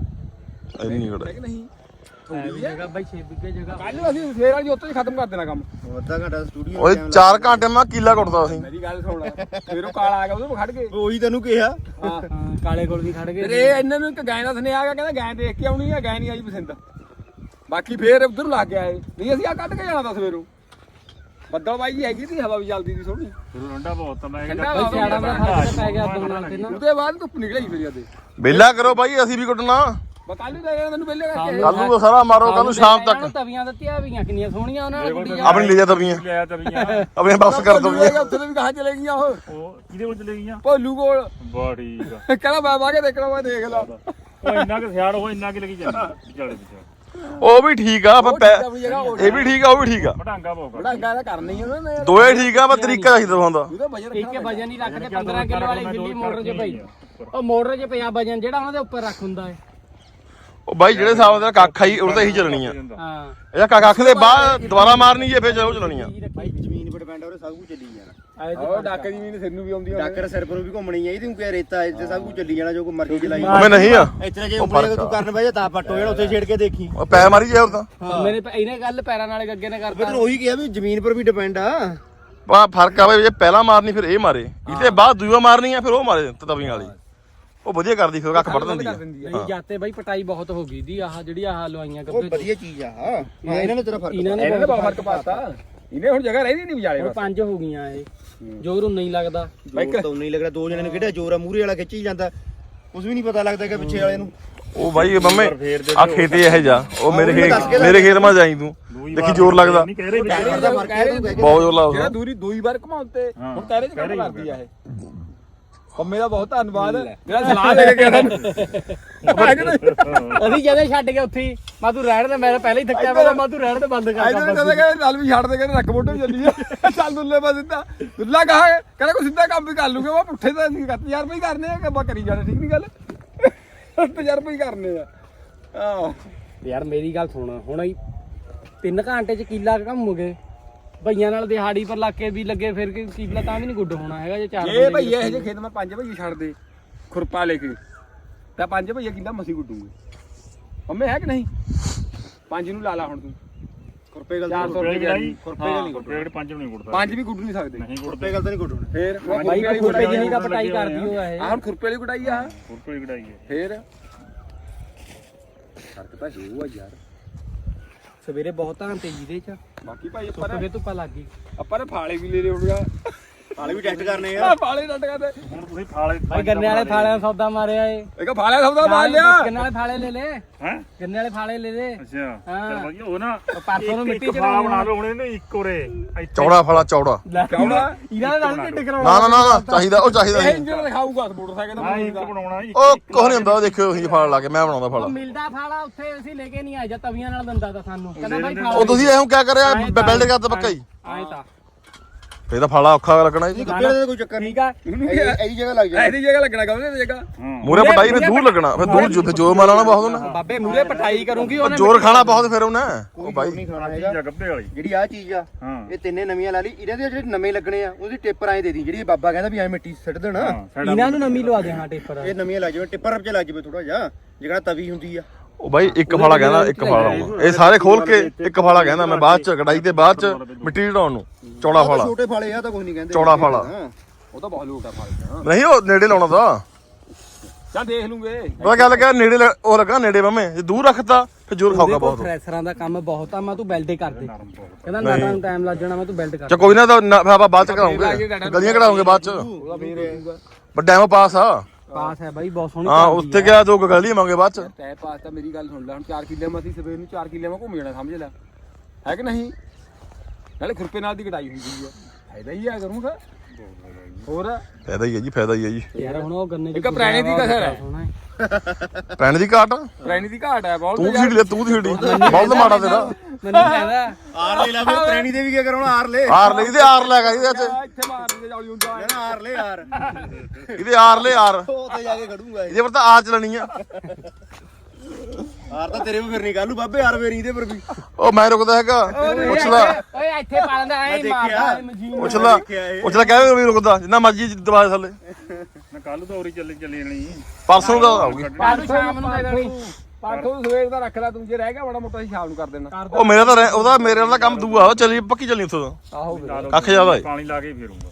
ਇੰਨੀ ਹੈ ਕੜਾਈ ਕਿ ਨਹੀਂ। ਐ ਵੀ ਜਗ੍ਹਾ ਬਾਈ 6 ਵਿਗੇ ਜਗ੍ਹਾ। ਕੱਲ ਨੂੰ ਅਸੀਂ ਫੇਰ ਵਾਲੀ ਉੱਤੇ ਹੀ ਖਤਮ ਕਰ ਦੇਣਾ ਕੰਮ। ਅੱਧਾ ਘੰਟਾ ਸਟੂਡੀਓ ਓਏ 4 ਘੰਟੇ ਮੈਂ ਕਿੱਲਾ ਕੁੱਟਦਾ ਸੀ। ਮੇਰੀ ਗੱਲ ਸੁਣ ਫੇਰ ਉਹ ਕਾਲਾ ਆ ਗਿਆ ਉਹਦੇ ਕੋਲ ਖੜ ਗਏ। ਉਹੀ ਤੈਨੂੰ ਕਿਹਾ। ਹਾਂ ਹਾਂ ਕਾਲੇ ਕੋਲ ਵੀ ਖੜ ਫਿਰ ਗਏ ਇਹ ਇਹਨਾਂ ਨੂੰ ਇੱਕ ਗਾਂ ਦਾ ਸੁਨੇਹਾ ਆ ਗਿਆ ਕਹਿੰਦਾ ਗਾਂ ਦੇਖ ਕੇ ਆਉਣੀ ਆ ਗਾਂ ਨਹੀਂ ਆਈ ਪਸੰਦ। ਬਾਕੀ ਫੇਰ ਉਧਰ ਲੱਗ ਗਿਆ ਇਹ। ਨਹੀਂ ਅਸੀਂ ਆ ਕੱਢ ਕੇ ਜਾਣਾ ਤਾਂ ਸਵੇਰੋਂ। ਬੱਦਲ ਬਾਈ ਹੈਗੀ ਸੀ ਹਵਾ ਵੀ ਚੱਲਦੀ ਸੀ ਥੋੜੀ ਫਿਰ ਰੰਡਾ ਬਹੁਤ ਤਾਂ ਮੈਂ ਬਾਈ ਹਵਾ ਸਿਆੜਾ ਦਾ ਵੀ ਫ਼ਰਕ ਪੈ ਗਿਆ ਦੋ ਨਾਲ ਤੇ ਨਾ। ਉਹਦੇ ਬਾਅਦ ਧੁੱਪ ਨਿਕਲੀ ਫਿਰ ਜਦੇ। ਬੇਲਾ ਕਰੋ ਬਾਈ ਅਸੀਂ ਵੀ ਕੁੱਟਣਾ। ਬਕਾਲੂ ਦੇ ਗਿਆ ਤੈਨੂੰ ਪਹਿਲੇ ਕਰਕੇ ਕੱਲ ਨੂੰ ਸਾਰਾ ਮਾਰੋ ਕੱਲ ਨੂੰ ਸ਼ਾਮ ਤੱਕ। ਨੂੰ ਤਵੀਆਂ ਦਿੱਤੀਆਂ ਵੀਆਂ ਕਿੰਨੀਆਂ ਸੋਹਣੀਆਂ ਉਹਨਾਂ ਨਾਲ ਕੁੜੀ ਆਪਣੀ ਲੈ ਜਾ ਤਵੀਆਂ। ਲਿਆ ਤਵੀਆਂ। ਆਪਣੇ ਬਸ ਕਰ ਦੋ ਉੱਥੇ ਉੱਥੇ ਵੀ ਕਹਾਂ ਚਲੇ ਗਈਆਂ ਉਹ। ਉਹ ਕਿਹਦੇ ਕੋਲ ਚਲੇ ਗਈਆਂ? ਭੋਲੂ ਕੋਲ। ਬਾ ਠੀਕ ਆ। ਕਹਿੰਦਾ ਮੈਂ ਕੇ ਦੇਖਣਾ ਮੈਂ ਦੇਖ ਲਾ। ਉਹ ਇੰਨਾ ਕਿ ਸਿਆੜ ਉਹ ਇੰਨਾ ਕਿ ਲੱਗੀ ਜਾਂਦੀ ਜੜ ਵਿੱਚ ਉਹ ਵੀ ਠੀਕ ਆ ਪਰ ਇਹ ਵੀ ਠੀਕ ਆ ਉਹ ਵੀ ਠੀਕ ਆ। ਮਟਾਂਗਾ ਬਹੁਤ ਢੰਗਾ ਦਾ ਕਰਨਾ ਹੀ ਉਹਨਾਂ ਨੇ। ਯਾਰ ਦੋਏ ਠੀਕ ਆ ਪਰ ਤਰੀਕਾ ਚਾਹੀਦਾ ਹੁੰਦਾ ਉਹਦਾ ਵਜਨ ਇੱਕ ਰੱਖਣਾ ਵਜਨ ਨਹੀਂ ਰੱਖਦੇ 15 ਕਿਲੋ ਵਾਲੀ ਗਿੱਲੀ ਮੋਟਰ 'ਚ ਪਈ ਉਹ ਮੋਟਰ 'ਚ ਪਿਆ ਵਜਨ ਜਿਹੜਾ ਉਹਨਾਂ ਦੇ ਉੱਪਰ ਰੱਖ ਹੁੰਦਾ ਹੈ। ਉਹ ਬਾਈ ਜਿਹੜੇ ਹਿਸਾਬ ਦਾ ਕੱਖ ਆਈ ਉਹ ਤਾਂ ਇਹੀ ਚੱਲਣੀ ਆ। ਹਾਂ। ਇਹ ਕੱਖ ਦੇ ਬਾਅਦ ਦੁਬਾਰਾ ਮਾਰਨੀ ਜੇ ਫੇਰ ਚਲੋ ਚੱਲਣੀ ਆ। ਭਾਈ ਜ਼ਮੀਨ ਪਰ ਡਿਪੈਂਡ ਹੋ ਸਭ ਕੁਝ ਚੱਲੀ ਜਾਣਾ। ਉਹ ਡੱਕ ਦੀ ਮੀਨ ਸਿਰ ਨੂੰ ਵੀ ਆਉਂਦੀ ਆ। ਡਾਕਰ ਸਿਰ ਪਰ ਵੀ ਘੁੰਮਣੀ ਹੈ ਤੂੰ ਕਿਹਾ ਰੇਤਾ ਇੱਥੇ ਸਭ ਕੁਝ ਚੱਲੀ ਜਾਣਾ ਜੋ ਕੋਈ ਮਰਜ਼ੀ ਚਲਾਈ ਉਵੇਂ ਨਹੀਂ ਆ। ਇੱਥੇ ਜੇ ਉਂਗਲੀ ਤੂੰ ਕਰਨ ਬਹਿ ਜਾ ਤਾਂ ਪੱਟੋ ਜਿਹੜਾ ਉੱਥੇ ਛੇੜ ਕੇ ਦੇਖੀ। ਉਹ ਪੈ ਮਾਰੀ ਜੇ ਹੋਰ ਤਾਂ। ਮੇਰੇ ਪੈ- ਇਹਨੇ ਗੱਲ ਪੈਰਾਂ ਨਾਲ ਅੱਗੇ ਨੇ ਫਿਰ ਕਰਤਾ। ਤੈਨੂੰ ਉਹੀ ਕਿਹਾ ਵੀ ਜ਼ਮੀਨ ਪਰ ਵੀ ਡਿਪੈਂਡ ਆ। ਬਾ ਫ਼ਰਕ ਆ ਬਈ ਜੇ ਪਹਿਲਾਂ ਮਾਰਨੀ ਫਿਰ ਇਹ ਮਾਰੇ। ਇਹਦੇ ਬਾਅਦ ਦੂਆ ਮਾਰਨੀ ਆ ਫਿਰ ਉਹ ਮਾਰੇ ਤਵੀਂ ਵਾਲੀ। ਉਹ ਵਧੀਆ ਕਰਦੀ ਫਿਰ ਕੱਖ ਵੱਢ ਦਿੰਦੀ ਆ। ਨਹੀਂ ਜਾਤੇ ਬਾਈ ਪਟਾਈ ਬਹੁਤ ਹੋ ਗਈ ਦੀ ਆਹ ਜਿਹੜੀ ਆਹ ਲਵਾਈਆਂ ਉਹ ਵਧੀਆ ਚੀਜ਼ ਆ। ਹਾਂ ਹਾਂ, ਇਹਨਾਂ ਨੇ ਤੇਰਾ ਫ਼ਰਕ ਇਹਨਾਂ ਨੇ ਬਹੁਤ ਫ਼ਰਕ ਪਾਤਾ। ਇਹਨੇ ਹੁਣ ਜਗ੍ਹਾ ਰਹਿਦੀ ਨਹੀਂ ਵਿਚਾਲੇ ਬਸ। ਪੰਜ ਹੋ ਗਈਆਂ ਇਹ। ਜੋਰ ਨੂੰ ਨਹੀਂ ਲੱਗਦਾ। ਜੋਰ ਤਾਂ ਨਹੀਂ ਲੱਗਦਾ। ਦੋ ਜਣੇ ਨੂੰ ਕਿਹੜਾ ਜ਼ੋਰ ਆ? ਮੂਰੇ ਵਾਲਾ ਖਿੱਚੀ ਜਾਂਦਾ। ਕੁਝ ਵੀ ਨਹੀਂ ਪਤਾ ਲੱਗਦਾ ਕਿ ਪਿੱਛੇ ਵਾਲੇ ਨੂੰ। ਉਹ ਬਾਈ ਮੰਮੇ ਆ ਖੇਤੇ ਇਹ ਜਾ ਉਹ ਮੇਰੇ ਖੇਤ ਮੇਰੇ ਖੇਤ ਮਾ ਜਾਈ ਤੂੰ। ਦੇਖੀ ਜ਼ੋਰ ਲੱਗਦਾ। ਟਾਇਰ ਦਾ ਹੈ। ਬਹੁਤ ਜ਼ੋਰ ਲੱਗਦਾ। ਦੂਰੀ ਦੂਈ ਵਾਰ ਘਮਾਉਂਤੇ ਹੁਣ ਕਹਿਰੇ ਚ ਕੰਮ ਕਰਦੀ ਆ ਇਹ। ਪੰਮੇ ਦਾ ਬਹੁਤ ਧੰਨਵਾਦ। ਜਿਹੜਾ ਸਲਾਹ ਦੇ ਕੇ ਗਿਆ ਸਾਨੂੰ ਕਿ ਨਹੀਂ? ਅਸੀਂ ਜਦੇ ਛੱਡ ਕੇ ਉੱਥੇ ਮੈਂ ਤੂੰ ਰਹਿਣ ਦੇ ਮੈਂ ਪਹਿਲਾਂ ਹੀ ਥੱਕਿਆ ਪਿਆ ਮੈਂ ਤੂੰ ਰਹਿਣ ਦੇ ਬੰਦ ਕਰ ਆਇਦੇ ਕਹਿੰਦੇ ਕਿ ਨਾਲ ਵੀ ਛੱਡ ਦੇ ਕਹਿੰਦੇ ਰੱਖ ਮੋਟੇ ਚੱਲੀ ਆ ਚੱਲ ਦੁੱਲੇ ਬਾ ਸਿੱਧਾ। ਦੁੱਲਾ ਕਹਾ ਕਹਿੰਦਾ ਕੋਈ ਸਿੱਧਾ ਕੰਮ ਵੀ ਕਰ ਲੂਗੇ ਉਹ ਪੁੱਠੇ ਤਾਂ ਅਸੀਂ 7000 ਰੁਪਏ ਹੀ ਕਰਨੇ ਆ ਕਿ ਬਾ ਕਰੀ ਜਾਣਾ ਠੀਕ ਨਹੀਂ ਗੱਲ? 7000 ਰੁਪਏ ਹੀ ਕਰਨੇ ਆ। ਆਹ। ਯਾਰ ਮੇਰੀ ਗੱਲ ਸੁਣ ਹੁਣ ਹੀ 3 ਘੰਟੇ ਚ ਕਿੱਲਾ ਕੰਮ ਗਏ। ਭਈਆਂ ਨਾਲ ਦਿਹਾੜੀ ਪਰ ਲਾ ਕੇ ਵੀ ਲੱਗੇ ਫਿਰ ਕਿ ਕਿੱਲਾ ਤਾਂ ਵੀ ਨਹੀਂ ਗੁੱਡ ਹੋਣਾ ਹੈਗਾ ਜੇ ਚਾਰ ਇਹ ਬੰਦੇ ਭਈਏ ਇਹ ਜੇ ਖੇਤ ਮੈਂ ਪੰਜ ਭਈਏ ਛੱਡ ਦੇ ਖੁਰਪਾ ਲੈ ਕੇ। ਤਾਂ ਪੰਜ ਭਈਏ ਕਿੰਦਾ ਮਸੀ ਗੁੱਡੂਗੇ? ਮੰਮੇ ਹੈ ਕਿ ਨਹੀਂ? ਪੰਜ ਨੂੰ ਲਾ ਲਾ ਹੁਣ ਤੂੰ। ਖੁਰਪੇ ਗੱਲ 400 ਖੁਰਪੇ ਰੁਪਏ ਗੱਲ ਨਹੀਂ ਗੁੱਟਣਾ ਰੇਟ ਪੰਜ ਵੀ ਨਹੀਂ ਗੁੱਟਦਾ ਪੰਜ ਵੀ ਗੁੱਡ ਨਹੀਂ ਸਕਦੇ। ਨਹੀਂ ਗੁੱਟਦੇ ਖੁਰਪੇ ਗੱਲ ਤਾਂ ਨਹੀਂ ਗੁੱਟਣਾ ਫੇਰ ਬਾਈ ਕੋ ਖੁਰਪੇ ਜਿੰਨੀ ਦਾ ਪਟਾਈ ਕਰਦੀ ਉਹ ਆਹ ਇਹ। ਹੁਣ ਖੁਰਪੇ ਵਾਲੀ ਕਢਾਈ ਆ। ਖੁਰਪੇ ਕਢਾਈ ਹੈ ਫੇਰ। ਫ਼ਰਕ ਤਾਂ ਯਾਰ। ਸਵੇਰੇ ਬਹੁਤ ਧਾਨ ਤੇ ਜਿਹਦੇ ਚ ਬਾਕੀ ਭਾਈ ਆਪਾਂ ਨੇ ਧੁੱਪਾ ਲੱਗ ਗਈ। ਆਪਾਂ ਨੇ ਫਾਲੇ ਵੀ ਲੈ ਲਏ ਹੋਣਗਾ ਹਾਲੇ ਵੀ ਟੈਸਟ ਕਰਨੇ ਆ। ਆ ਫਾਲੇ ਡੱਟ ਕਰਦੇ। ਹੁਣ ਤੁਸੀਂ ਫਾਲੇ ਭਾਈ ਗੰਨੇ ਵਾਲੇ ਫਾਲਿਆਂ ਦਾ ਸੌਦਾ ਮਾਰਿਆ ਏ। ਇੱਕ ਫਾਲੇ ਸਭ ਦਾ ਮਾਰ ਲਿਆ। ਗੰਨੇ ਵਾਲੇ ਫਾਲੇ ਲੈ ਲੈ। ਹੈ? ਗੰਨੇ ਵਾਲੇ ਫਾਲੇ ਲੈ ਲੈ। ਅੱਛਾ। ਹਾਂ। ਚਲ ਵਧੀਆ ਉਹ ਨਾ ਉਹ ਪਰਸੋਂ ਨੂੰ ਇੱਕ- ਮਿੱਟੀ ਇੱਕ ਚ ਫਾਲਾ ਬਣਾ ਲਓ ਹੁਣ ਇਹਨੂੰ ਇੱਕ ਉਰੇ। ਇੱਥੇ ਚੌੜਾ ਫਾਲਾ ਚੌੜਾ। ਕਿਉਂ ਇਹਨਾਂ ਦੇ ਨਾਲ ਢਿੱਡ ਨਾ ਨਾ ਨਾ ਨਾ ਚਾਹੀਦਾ ਉਹ ਚਾਹੀਦਾ ਇਹ ਨਹੀਂ ਇੰਜਨ ਦਿਖਾਊਗਾ ਮੋਟਰਸਾਈਕਲ ਦਾ ਹਾਂ ਇੱਕ ਬਣੂਗਾ। ਬਣਾਉਣਾ ਇੱਕ ਉਹ ਕੁਝ ਨਹੀਂ ਹੁੰਦਾ ਉਹ ਦੇਖਿਓ ਤੁਸੀਂ ਫਾਲਾ ਲਾ ਕੇ ਮੈਂ ਬਣਾਉਂਦਾ ਫਾਲਾ। ਮਿਲਦਾ ਫਾਲਾ ਉੱਥੇ ਅਸੀਂ ਲੈ ਕੇ ਨਹੀਂ ਆਏ ਜਾਂ ਤਵੀਆਂ ਨਾਲ ਦੰਦਾ ਤਾਂ ਸਾਨੂੰ। ਕਹਿੰਦਾ ਭਾਈ ਫਾਲਾ ਉਹ ਤੁਸੀਂ ਐਂ ਕਿਆ ਕਰਿਆ ਬੈਲਟ ਕਰਤਾ ਪੱਕਾ ਹੀ? ਆਏ ਤਾਂ। ਫੇਰ ਤਾਂ ਫਾਲਾ ਔਖਾ ਲੱਗਣਾ ਜੀ। ਗੱਬੇ ਦਾ ਕੋਈ ਚੱਕਰ ਨਹੀਂ। ਠੀਕ ਆ। ਇਹਦੀ ਜਗ੍ਹਾ ਲੱਗ ਜਾ ਇਹਦੀ ਜਗ੍ਹਾ ਲੱਗਣਾ ਕਹਿੰਦੇ ਇਹਦੀ ਜਗ੍ਹਾ। ਹਾਂ। ਮੂਰੇ ਪਟਾਈ ਫੇਰ ਦੂਰ ਲੱਗਣਾ ਫੇਰ ਦੂਰ ਜੋ ਜੋ ਮਾਰਨਾ ਬਹੁਤ ਉਹਨੇ ਬਾਬੇ ਮੂਰੇ ਪਠਾਈ ਕਰੂੰਗੀ ਉਹਨੇ ਜ਼ੋਰ ਖਾਣਾ ਬਹੁਤ ਫਿਰ ਉਹਨੇ। ਉਹ ਬਾਈ। ਨਹੀਂ ਖਾਣਾ ਚੀਜ਼ ਹੈਗਾ। ਆ ਗੱਬੇ ਵਾਲੀ। ਜਿਹੜੀ ਆ ਚੀਜ਼ ਆ ਹਾਂ। ਇਹ ਤਿੰਨੇ ਨਵੀਆਂ ਲਾ ਲਈ। ਇਹਨਾਂ ਦੇ ਜਿਹੜੇ ਨਵੇਂ ਲੱਗਣੇ ਆ ਉਹਦੀ ਟਿੱਪਰ ਐਂ ਦੇ ਦੀ ਜਿਹੜੀ ਬਾਬਾ ਕਹਿੰਦਾ ਵੀ ਐਂ ਮਿੱਟੀ ਸਿੱਟ ਦੇਣਾ। ਹਾਂ ਇਹਨਾਂ ਨੂੰ ਨਵੀਂ ਲਵਾ ਦੇਣਾ। ਟੇਪਰ। ਇਹ ਨਵੀਆਂ ਲੱਗ ਜਾਵੇ ਟਿੱਪਰ ਚ ਲੱਗ ਜਾਵੇ ਥੋੜਾ ਜਿਹਾ ਜਿਹੜਾ ਤਵੀ ਹੁੰਦੀ ਆ। ਉਹ ਬਾਈ ਇੱਕ ਫਾਲਾ ਕਹਿੰਦਾ ਇੱਕ ਫਾਲਾ ਲਾਉਂਗਾ ਇਹ ਸਾਰੇ ਖੋਲ ਕੇ ਇੱਕ ਫਾਲਾ ਕਹਿੰਦਾ ਮੈਂ ਬਾਅਦ ਚ ਕਢਾਈ ਤੇ ਬਾਅਦ ਚ ਮਿੱਟੀ ਢਾਉਣ ਨੂੰ। ਚੌੜਾ ਤਾਂ ਫਾਲਾ। ਛੋਟੇ ਫਾਲੇ ਆ ਤਾਂ ਕੋਈ ਨਹੀਂ ਕਹਿੰਦੇ। ਚੌੜਾ ਫਾਲਾ। ਉਹ ਤਾਂ ਬਹੁਤ ਲੋਟ ਆ। ਫਾਲੇ ਨਹੀਂ ਉਹ ਨੇੜੇ ਲਾਉਣਾ ਤਾਂ। ਚੱਲ ਦੇਖ ਲੂਗੇ। ਪਤਾ ਗੱਲ ਕਿਆ ਨੇੜੇ ਲ- ਉਹ ਲੱਗਾ ਨੇੜੇ ਬੰਮੇ। ਜੇ ਦੂਰ ਰੱਖਤਾ ਫਿਰ ਜ਼ੋਰ ਖਾਊਗਾ ਬਹੁਤ। ਥ੍ਰੈਸ਼ਰਾਂ ਦਾ ਕੰਮ ਬਹੁਤ ਆ ਮੈਂ ਤੂੰ ਬੈਲਟ ਕਰ ਦੇ। ਕਹਿੰਦਾ ਨਾ ਨੂੰ ਟਾਈਮ ਲੱਗ ਜਾਣਾ ਮੈਂ ਤੂੰ ਬੈਲਟ ਕਰ ਚਾ ਕੋਈ ਨਾ ਤਾਂ ਆਪਾਂ ਬਾਅਦ ਚ ਕਰਾਉਂਗੇ। ਗਲੀਆਂ ਕਢਾਉਂਗੇ ਬਾਅਦ ਚ। ਉਹਦਾ ਫੇਰ ਪਰ ਡੈਮੋ ਪਾਸ ਆ। ਪਾਸ ਹੈ ਬਾਈ ਬਹੁਤ ਸੋਹਣੀ ਹਾਂ ਉੱਥੇ ਗਿਆ ਦੋ ਗਲੀਆਂ ਮੰਗੇ ਬਾਅਦ ਚ। ਤੈ ਪਾਸ ਤਾਂ ਮੇਰੀ ਗੱਲ ਸੁਣ ਲੈ ਹੁਣ 4 ਕਿੱਲੇ ਮੈਂ ਅਸੀਂ ਸਵੇਰ ਨੂੰ 4 ਕਿੱਲੇ ਮੈਂ ਘੁੰਮ ਜਾਣਾ ਸਮਝ ਲੈ। ਹੈ ਕਿ ਨਹੀਂ? ਨਾਲੇ ਖੁਰਪੇ ਨਾਲ ਦੀ ਕਟਾਈ ਹੁੰਦੀ ਆ। ਫਾਇਦਾ ਹੀ ਆ ਕਰੂੰਗਾ। ਹੋਰ? ਫਾਇਦਾ ਹੀ ਹੈ ਜੀ ਫਾਇਦਾ ਹੀ ਹੈ ਜੀ। ਯਾਰ ਹੁਣ ਉਹ ਗੰਨੇ ਇੱਕ ਪੁਰਾਣੇ ਦੀ ਕਸਰ ਹੈ। ਪੈਣ ਦੀ ਘਾਟ? ਪੁਰਾਣੀ ਦੀ ਘਾਟ ਹੈ ਬਹੁਤ ਤੂੰ ਸੀੜ ਲੈ ਤੂੰ ਸੀੜੀ ਬਹੁਤ ਮਾੜਾ ਤੇਰਾ। ਮੈਨੂੰ ਕਹਿੰਦਾ ਆਰ ਲੈ ਲਾ ਫਿਰ ਪ੍ਰੈਣੀ ਦੇ ਵੀ ਕੀ ਕਰਾਉਣਾ ਆਰ ਲੈ। ਆਰ ਲਈ ਤੇ ਆਰ ਲੈ ਗਾ ਇਹਦੇ ਚ ਇੱਥੇ ਮਾਰ ਦੇ ਜੌਲੀ ਹੁੰਦਾ ਨਾ ਆਰ ਲੈ ਆਰ। ਇਹਦੇ ਆਰ ਲੈ ਆਰ। ਉੱਥੇ ਜਾ ਕੇ ਖੜੂਗਾ ਇਹ। ਇਹਦੇ ਪਰ ਤਾਂ ਆ ਚਲਣੀ ਆ। ਆਰ ਤਾਂ ਤੇਰੇ ਵੀ ਫਿਰ ਨਹੀਂ ਕੱਲੂ ਬਾਬੇ ਆਰ ਵੇਰੀ ਇਹਦੇ ਪਰ ਵੀ। ਉਹ ਮੈਂ ਰੁਕਦਾ ਹੈਗਾ ਪੁੱਛ ਲੈ। ਓਏ ਇੱਥੇ ਪਾ ਲੈਂਦਾ ਐਂ ਮਾਰਦਾ ਮਸ਼ੀਨ ਪੁੱਛ ਲੈ ਪੁੱਛ ਲੈ ਕਹਿ ਵੀ ਰੁਕਦਾ ਜਿੰਨਾ ਮਰਜ਼ੀ ਦਬਾ ਥੱਲੇ। ਨਾ ਕੱਲ ਤੋਂ ਉਰੀ ਚੱਲੀ ਚੱਲੀ ਜਾਣੀ ਪਰਸੋਂ ਦਾ ਆਊਗੀ। ਕੱਲ ਸ਼ਾਮ ਨੂੰ ਦੇ ਦੇਣੀ ਪਾਠੋ ਸਵੇਰ ਦਾ ਰੱਖ ਲੈ ਤੂੰ ਜੇ ਰਹਿ ਗਿਆ ਬੜਾ ਮੋਟਾ ਸੀ ਸ਼ਾਮ ਨੂੰ ਕਰ ਦੇਣਾ। ਉਹ ਮੇਰਾ ਤਾਂ ਉਹਦਾ ਮੇਰੇ ਵਾਲਾ ਕੰਮ ਦੂਆ ਉਹ ਚੱਲੀ ਪੱਕੀ ਚੱਲੀ ਉੱਥੋਂ ਦਾ ਆਹੋ ਫਿਰ। ਕੱਖ ਜ਼ਿਆਦਾ ਏ ਪਾਣੀ ਲਾ ਕੇ ਹੀ ਫੇਰੂੰਗਾ।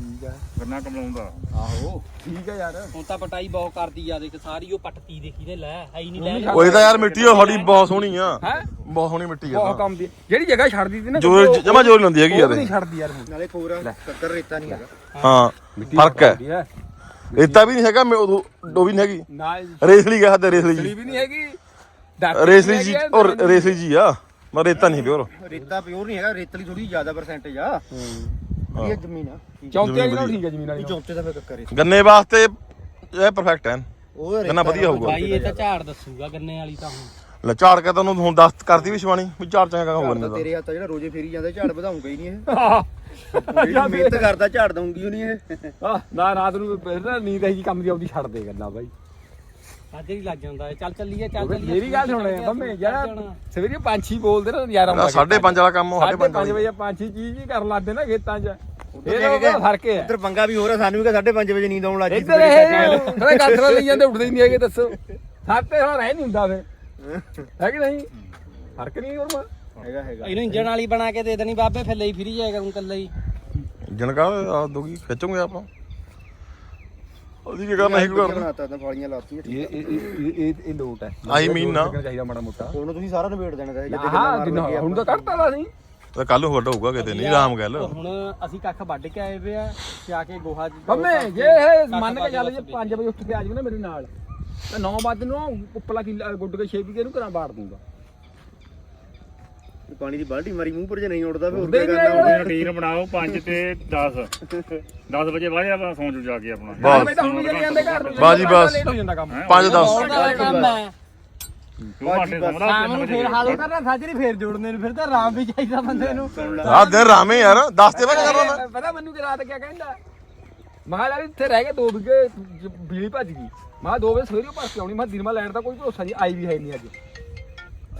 ਠੀਕ ਹੈ ਗੰਨਾ ਕਮਲਾਉਂਦਾ ਆਹੋ ਠੀਕ ਹੈ ਯਾਰ। ਹੁਣ ਤਾਂ ਪਟਾਈ ਬਹੁਤ ਕਰਦੀ ਆ ਦੇਖ ਸਾਰੀ ਉਹ ਪੱਟਤੀ ਦੇਖੀ ਨੇ ਲੈ ਹੈ ਹੀ ਨਹੀਂ ਲੈ ਉਹ ਇਹਦਾ ਯਾਰ ਮਿੱਟੀ ਉਹ ਸਾਡੀ ਬਹੁਤ ਸੋਹਣੀ ਆ। ਹੈ? ਬਹੁਤ ਸੋਹਣੀ ਮਿੱਟੀ ਬਹੁਤ ਆ ਕੰਮ ਦੀ। ਜਿਹੜੀ ਜਗ੍ਹਾ ਛੱਡਦੀ ਸੀ ਨਾ ਜੋਰ ਜਮਾ ਜੋਰ ਲੰਦੀ ਹੈਗੀ ਉਹ ਯਾਰ ਨਹੀਂ। ਛੱਡਦੀ ਯਾਰ ਹੁਣ। ਨਾਲੇ ਕੋਰਾ ਕੱਕਰ ਰੇਤਾ ਨਹੀਂ ਹੈਗਾ। ਹਾਂ। ਫ਼ਰਕ ਹੈ। ਰੇਤਾ ਵੀ ਨਹੀਂ ਹੈਗਾ ਮੈਂ ਉਦੋਂ ਡੋ ਵੀ ਨਹੀਂ ਹੈਗੀ। ਨਾ ਰੇਸਲੀ ਗਿਆ ਹੱਦ ਰੇਸਲੀ ਜੀ। ਵੀ ਨਹੀਂ ਹੈਗੀ। ਡਾਕਟਰ ਰੇਸਲੀ ਜੀ ਔਰ ਰੇਸਲੀ ਜੀ ਆ। ਮੈਂ ਰੇਤਾ ਨਹੀਂ ਪਿਓਰ। ਰੇਤਾ ਪਿਓਰ ਨਹੀਂ ਹੈਗਾ ਰੇਤਲੀ ਥੋੜੀ ਜ਼ਿਆਦਾ ਪਰਸੈਂਟੇਜ ਆ। ਇਹ ਜ਼ਮੀਨ ਆ। ਚੌਂਤੇ ਵਾਲੀ ਨਾਲ ਠੀਕ ਹੈ ਜ਼ਮੀਨ ਵਾਲੀ ਨਾਲ। ਚੌਂਤੇ ਦਾ ਫਿਰ ਕੱਕਰ ਰੇਤਾ। ਗੰਨੇ ਵਾਸਤੇ ਇਹ ਪਰਫੈਕਟ ਹੈ ਉਹ ਗੰਨਾ ਵਧੀਆ ਹੋਊਗਾ। ਬਾਈ ਇਹ ਤਾਂ ਝਾੜ ਦੱਸੂਗਾ ਗੰਨੇ ਵਾਲੀ ਤਾਂ ਹੁਣ। ਲੈ ਝਾੜ ਕੇ ਤੁਹਾਨੂੰ ਹੁਣ ਦੱਸ ਕਰਤੀ ਵੀ ਸ਼ਵਾਨੀ ਵੀ ਝਾੜ ਚੰਗਾ ਹੋਊਗਾ ਗੰਨੇ ਦਾ ਤੇਰੇ ਹੱਥ ਆ ਜਿਹੜਾ ਰੋਜੇ ਫੇਰੀ ਜਾਂਦਾ ਝਾੜ ਵਧਾਉਂਗਾ ਹੀ ਨਹੀਂ ਇਹ। ਜਿਹੜੀ ਮਿਹਨਤ ਕਰਦਾ ਝਾੜ ਦਊਂਗੀ ਉਹ ਨਹੀਂ ਇਹ। ਆਹ, ਨਾ ਰਾਤ ਨੂੰ ਫਿਰ ਨਾ ਨੀਂਦ ਇਹੀ ਕੰਮ ਦੀ ਆਉਂਦੀ ਛੱਡ ਦੇ ਗੱਲਾਂ ਬਾਈ। ਅੱਜ ਹੀ ਲੱਗ ਜਾਂਦਾ ਹੈ। ਚੱਲ ਚੱਲੀਏ ਚੱਲ ਚੱਲੀਏ। ਮੇਰੀ ਗੱਲ ਸੁਣ ਬੰਮੇ ਜਿਹੜਾ ਸਵੇਰੇ ਪੰਛੀ ਬੋਲਦੇ ਨਾ ਯਾਰ ਆਹ ਸਾਢੇ ਪੰਜ ਵਾਲਾ ਕੰਮ ਉਹ ਸਾਢੇ ਪੰਜ 5 ਵਜੇ ਪੰਛੀ ਚੀਜ਼ ਹੀ ਕਰਨ ਲੱਗੇ ਨਾ ਖੇਤਾਂ 'ਚ। ਇਹ ਉਹਦਾ ਫ਼ਰਕ ਹੈ ਇੱਧਰ ਪੰਗਾ ਵੀ ਹੋ ਰਿਹਾ ਸਾਨੂੰ ਵੀ 5:30 ਵਜੇ ਨੀਂਦ ਆਉਣ ਲੱਗ ਗਈ ਇੱਧਰ ਇਹ ਥੋੜਾ ਗੱਠਰਾ ਲਈ ਜਾਂਦੇ ਉੱਠਦੇ ਹੀ ਨਹੀਂ ਹੈਗੇ ਦੱਸੋ। ਸਾਤੇ ਹੁਣ ਰਹਿ ਨਹੀਂ ਹੁੰਦਾ ਫੇ ਹੈ ਕਿ ਨਹੀਂ? ਫ਼ਰਕ ਨਹੀਂ ਹੋਰ ਹੈਗਾ ਹੈਗਾ। ਇਹਨੂੰ ਇੰਜਣ ਵਾਲੀ ਬਣਾ ਕੇ ਦੇ ਦੇਣੀ ਬਾਬੇ ਫਿਰ ਲਈ ਫਿਰੀ ਜਾਏਗਾ ਹੁਣ ਕੱਲਾ ਹੀ। ਜਨਕਾ ਆ ਦੋਗੀ ਖਿੱਚੋਗੇ ਆਪਾਂ। ਉਹਦੀ ਕੀ ਕਰਨਾ ਹੈ ਕੀ ਕਰਨਾ? ਬਣਾਤਾ ਤਾਂ ਫਾਲੀਆਂ ਲਾਤੀਆਂ ਇਹ ਇਹ ਇਹ ਇਹ ਲੋਟ ਹੈ। ਆਹੀ ਮੀਨ ਨਾ ਚਾਹੀਦਾ ਮਾੜਾ ਮੋਟਾ। ਉਹਨੂੰ ਤੁਸੀਂ ਸਾਰਾ ਨਿਬੇੜ ਦੇਣਾ ਤਾਂ ਜੇ ਹਾਂ ਜਿੰਨਾ ਹੁਣ ਤਾਂ ਕੱਢਤਾ ਦਾ ਨਹੀਂ ਤਾਂ ਕੱਲ ਨੂੰ ਵੱਡਾ ਹੋਊਗਾ ਕਿਤੇ ਨਹੀਂ ਆਰਾਮ ਗੱਲ। ਹੁਣ ਅਸੀਂ ਕੱਖ ਵੱਢ ਕੇ ਆਏ ਵੇ ਆ ਤੇ ਆ ਕੇ ਗੋਹਾ ਚ- ਬੰਮੇ ਜੇ ਇਹ ਮੰਨ ਕੇ ਚੱਲ ਜੇ 5 ਵਜੇ ਉੱਠ ਕੇ ਆ ਜਾਵੇ ਨਾ ਮੇਰੇ ਨਾਲ ਤਾਂ 9 ਵਜੇ ਨੂੰ ਉੱਪਰਲਾ ਕਿੱਲਾ ਗੁੱਡ ਕੇ 6 ਵਿਗੇ ਨੂੰ ਘਰਾਂ ਬਾੜ ਦੂੰਗਾ। ਪਾਣੀ ਦੀ ਬਾਲਟੀ ਮਾਰੀ ਮੂੰਹ ਪਰ ਜੇ ਨਹੀਂ ਉੱਡਦਾ ਫਿਰ ਉੱਡਦੇ ਆਏ। ਰੂਟੀਨ ਬਣਾਓ 5 ਤੇ 10 10 ਵਜੇ ਬਾਅਦ ਆਪਾਂ ਸੌਂ ਜੂ ਜਾ ਕੇ ਆਪਣਾ। ਬਸ। ਮੈਂ ਤਾਂ ਹੁਣ ਵੀ ਚਲੇ ਜਾਂਦੇ ਘਰ ਨੂੰ। ਬਾਜੀ ਬਸ। ਲੇਟ ਹੋ ਜਾਂਦਾ ਕੰਮ। 5 10 ਉਹਦਾ ਕੰਮ ਹੈ। ਦੋ ਘੰਟੇ ਸੌਂਦਾ ਸ਼ਾਮ ਨੂੰ ਫੇਰ ਹਾਲ ਕਰਨਾ ਸਾਜਰੀ ਫੇਰ ਜੋੜਨੇ ਨੂੰ। ਫਿਰ ਤਾਂ ਆਰਾਮ ਵੀ ਚਾਹੀਦਾ ਬੰਦੇ ਨੂੰ। ਆ ਦਿਨ ਰਾਮੇ ਯਾਰ। 10 ਤੇ ਵਜੇ ਕਰਨਾ ਮੈਂ। ਪਤਾ ਮੈਨੂੰ ਕਿ ਰਾਤ ਕਿਆ ਕਹਿੰਦਾ? ਮਹਾਲਾ ਇੱਥੇ ਰਹਿ ਗਏ 2 ਵਿਗੇ ਬਿਜਲੀ ਭੱਜ ਗਈ। ਮੈਂ 2 ਵਜੇ ਸਵੇਰੇ ਭਰ ਕੇ ਆਉਣੀ। ਮੈਂ ਦਿਨ ਮਾ ਲੈਣ ਦਾ ਕੋਈ ਭਰੋਸਾ ਨਹੀਂ ਆਈ ਵੀ ਹੈ ਨਹੀਂ ਅੱਜ।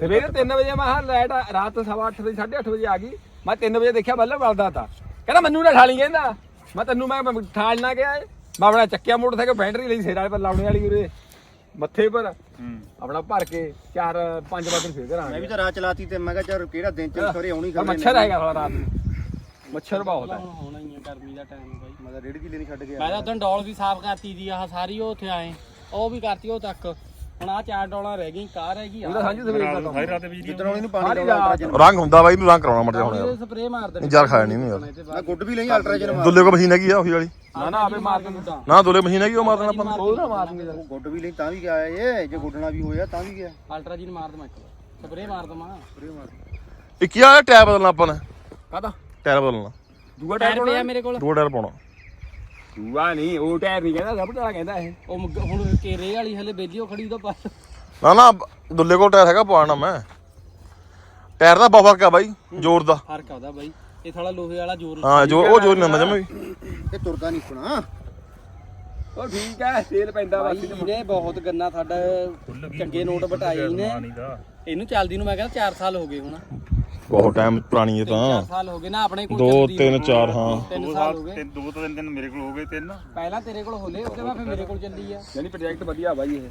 ਸਵੇਰੇ 3 ਵਜੇ ਮੈਂ ਹਾਂ ਲਾਈਟ ਰਾਤ ਸਵਾ ਅੱਠ ਵਜੇ 8:30 ਵਜੇ ਆ ਗਈ। ਮੈਂ 3 ਵਜੇ ਦੇਖਿਆ ਬੱਲੇ ਬਲਦਾ ਤਾ। ਕਹਿੰਦਾ ਮੈਨੂੰ ਨਾ ਠਾਲੀ ਕਹਿੰਦਾ। ਮੈਂ ਤੈਨੂੰ ਮੈਂ ਠਾਲ ਨਾ ਗਿਆ ਮੈਂ ਆਪਣਾ ਚੱਕਿਆ ਮੋਟਰਸਾਈਕਲ ਬੈਟਰੀ ਲਈ ਸਿਰ ਵਾਲੇ ਪਰ ਲਾਉਣੇ ਵਾਲੀ ਉਰੇ ਮੱਥੇ ਪਰ ਆਪਣਾ ਭਰ ਕੇ 4 5 ਵਜੇ ਫੇਰ ਘਰ ਆ ਮੈਂ ਵੀ ਤਾਂ ਰਾਤ ਚਲਾਤੀ ਤੇ ਮੈਂ ਕਿਹਾ ਚੱਲ ਕਿਹੜਾ ਦਿਨ ਚ ਸਵੇਰੇ ਆਉਣੀ ਪਰ ਮੱਛਰ ਹੈਗਾ ਸਾਲਾ ਰਾਤ ਮੱਛਰ ਬਹੁਤ ਹੈ। ਹੁਣ ਹੀ ਹੈ ਗਰਮੀ ਦਾ ਟਾਈਮ ਬਾਈ। ਮੈਂ ਤਾਂ ਰੇੜੀ ਦੀ ਲੈਣੀ ਛੱਡ ਗਿਆ ਮੈਂ ਤਾਂ ਉਦੋਂ ਡੋਲ ਵੀ ਸਾਫ਼ ਕਰਤੀ ਦੀ ਆਹ ਸਾਰੀ ਉਹ ਉੱਥੇ ਆਏ। ਉਹ ਵੀ ਕਰਤੀ ਉਹ ਤੱਕ ਹੁਣ ਆ ਚਾਰ ਡੋਲਾਂ ਰਹਿ ਗਈ ਕਾਰ ਰਹਿ ਗਈ ਉਹਦਾ ਸਾਂਝੀ ਸਵੇਰ ਦਾ ਕੰਮ ਸਾਰੀ ਰਾਤ ਬਿਜਲੀ ਜਿੱਦਣ ਉਹਨੂੰ ਪਾਣੀ ਸਾਰੀ ਲਾਉਣਾ ਰਾਤ ਰੰਗ ਹੁੰਦਾ ਬਾਈ ਨੂੰ ਰੰਗ ਕਰਾਉਣਾ ਮਰ ਜਾ ਹੁਣ। ਯਾਰ ਸਪਰੇ ਮਾਰ ਦੇਣੇ। ਜਰ ਖਾਇਆ ਨਹੀਂ ਇਹਨੂੰ ਯਾਰ। ਮੈਂ ਗੁੱਡ ਵੀ ਲਈ ਅਲਟਰਾਜਨ ਮਾਰ ਦੁੱਲੇ ਕੋ ਮਸ਼ੀਨ ਹੈਗੀ ਆ ਉਹੀ ਵਾਲੀ। ਨਾ ਨਾ ਆਪੇ ਮਾਰ ਕੇ ਮੁੱਦਾ ਨਾ ਦੁੱਲੇ ਮਸ਼ੀਨ ਹੈਗੀ ਉਹ ਮਾਰ ਦੇਣਾ ਆਪਾਂ ਨੂੰ। ਉਹ ਨਾ ਮਾਰਨਗੇ ਉਹ ਗੁੱਡ ਵੀ ਲਈ ਤਾਂ ਵੀ ਗਿਆ ਇਹ ਜੇ ਗੁੱਡਣਾ ਵੀ ਹੋਇਆ ਤਾਂ ਵੀ ਗਿਆ। ਅਲਟਰਾ ਜੀ ਨੂੰ ਮਾਰ ਦਵਾਂ ਇੱਕ ਸਪਰੇ ਮਾਰ ਦਵਾਂ। ਇੱਕ ਕੀ ਆ ਟਾਇਰ ਬਦਲਣਾ ਆਪਾਂ ਨੇ। ਕਾਹਦਾ? ਟਾਇਰ ਬਦਲਣਾ। ਦੂਆ ਟਾਇਰ ਟਾਇਰ ਪਿਆ ਮੇਰੇ ਕੋਲ। ਦੋ ਟਾਇਰ ਪਾਉਣਾ। ਦੂਆ ਨਹੀਂ ਉਹ ਟਾਇਰ ਨਹੀਂ ਕਹਿੰਦਾ ਸਭ ਟਾਇਰ ਕਹਿੰਦਾ ਇਹ। ਉਹ ਮੁੱਗ- ਹੁਣ ਕੇਰੇ ਵਾਲੀ ਹਲੇ ਬੇਲੀ ਉਹ ਖੜੀ ਉਹਦਾ ਪਾਸ ਨਾ ਨਾ ਦੁੱਲੇ ਕੋਲ ਟਾਇਰ ਹੈਗਾ ਪਵਾਉਣਾ ਮੈਂ। ਟਾਇਰ ਦਾ ਬਹੁਤ ਫ਼ਰਕ ਆ ਬਾਈ ਜ਼ੋਰ ਦਾ। ਫ਼ਰਕ ਆਉਦਾ ਬਾਈ। ਇਹ ਥੋੜਾ ਲੋਹੇ ਵਾਲਾ ਜ਼ੋਰ ਹਾਂ ਜੋ ਉਹ ਜ਼ੋਰ ਨਹੀਂ ਜਮੇ ਵੀ। ਇਹ ਤੁਰਦਾ ਨਹੀਂ ਸੁਣਾ। ਉਹ ਠੀਕ ਹੈ ਤੇਲ ਪੈਂਦਾ ਬਾਈ ਇਹਨੇ ਬਹੁਤ ਗੰਨਾ ਸਾਡਾ ਚੰਗੇ ਨੋਟ ਬਟਾਏ ਨੇ। ਇਹਨੂੰ ਚੱਲਦੀ ਨੂੰ ਮੈਂ ਕਹਿੰਦਾ 4 ਸਾਲ ਹੋ ਗਏ ਹੁਣ। ਬਹੁਤ ਟਾਈਮ ਪੁਰਾਣੀ ਹੈ ਤਾਂ। 4 ਸਾਲ ਹੋ ਗਏ ਨਾ ਆਪਣੇ ਕੋਲ 2 ਚੱਲਦੀ 3 4 ਹਾਂ। 3 ਦੋ ਸਾਲ ਹੋ ਗਏ। ਤਿੰਨ ਦੋ ਤਿੰਨ ਦਿਨ ਮੇਰੇ ਕੋਲ ਹੋ ਗਏ ਤਿੰਨ। ਪਹਿਲਾਂ ਤੇਰੇ ਕੋਲ ਹੋਲੇ ਉਹਦੇ ਬਾਅਦ ਫਿਰ ਮੇਰੇ ਕੋਲ ਚੱਲੀ ਆ। ਯਾਨੀ ਪ੍ਰੋਜੈਕਟ ਵਧੀਆ ਬਾਈ ਇਹ।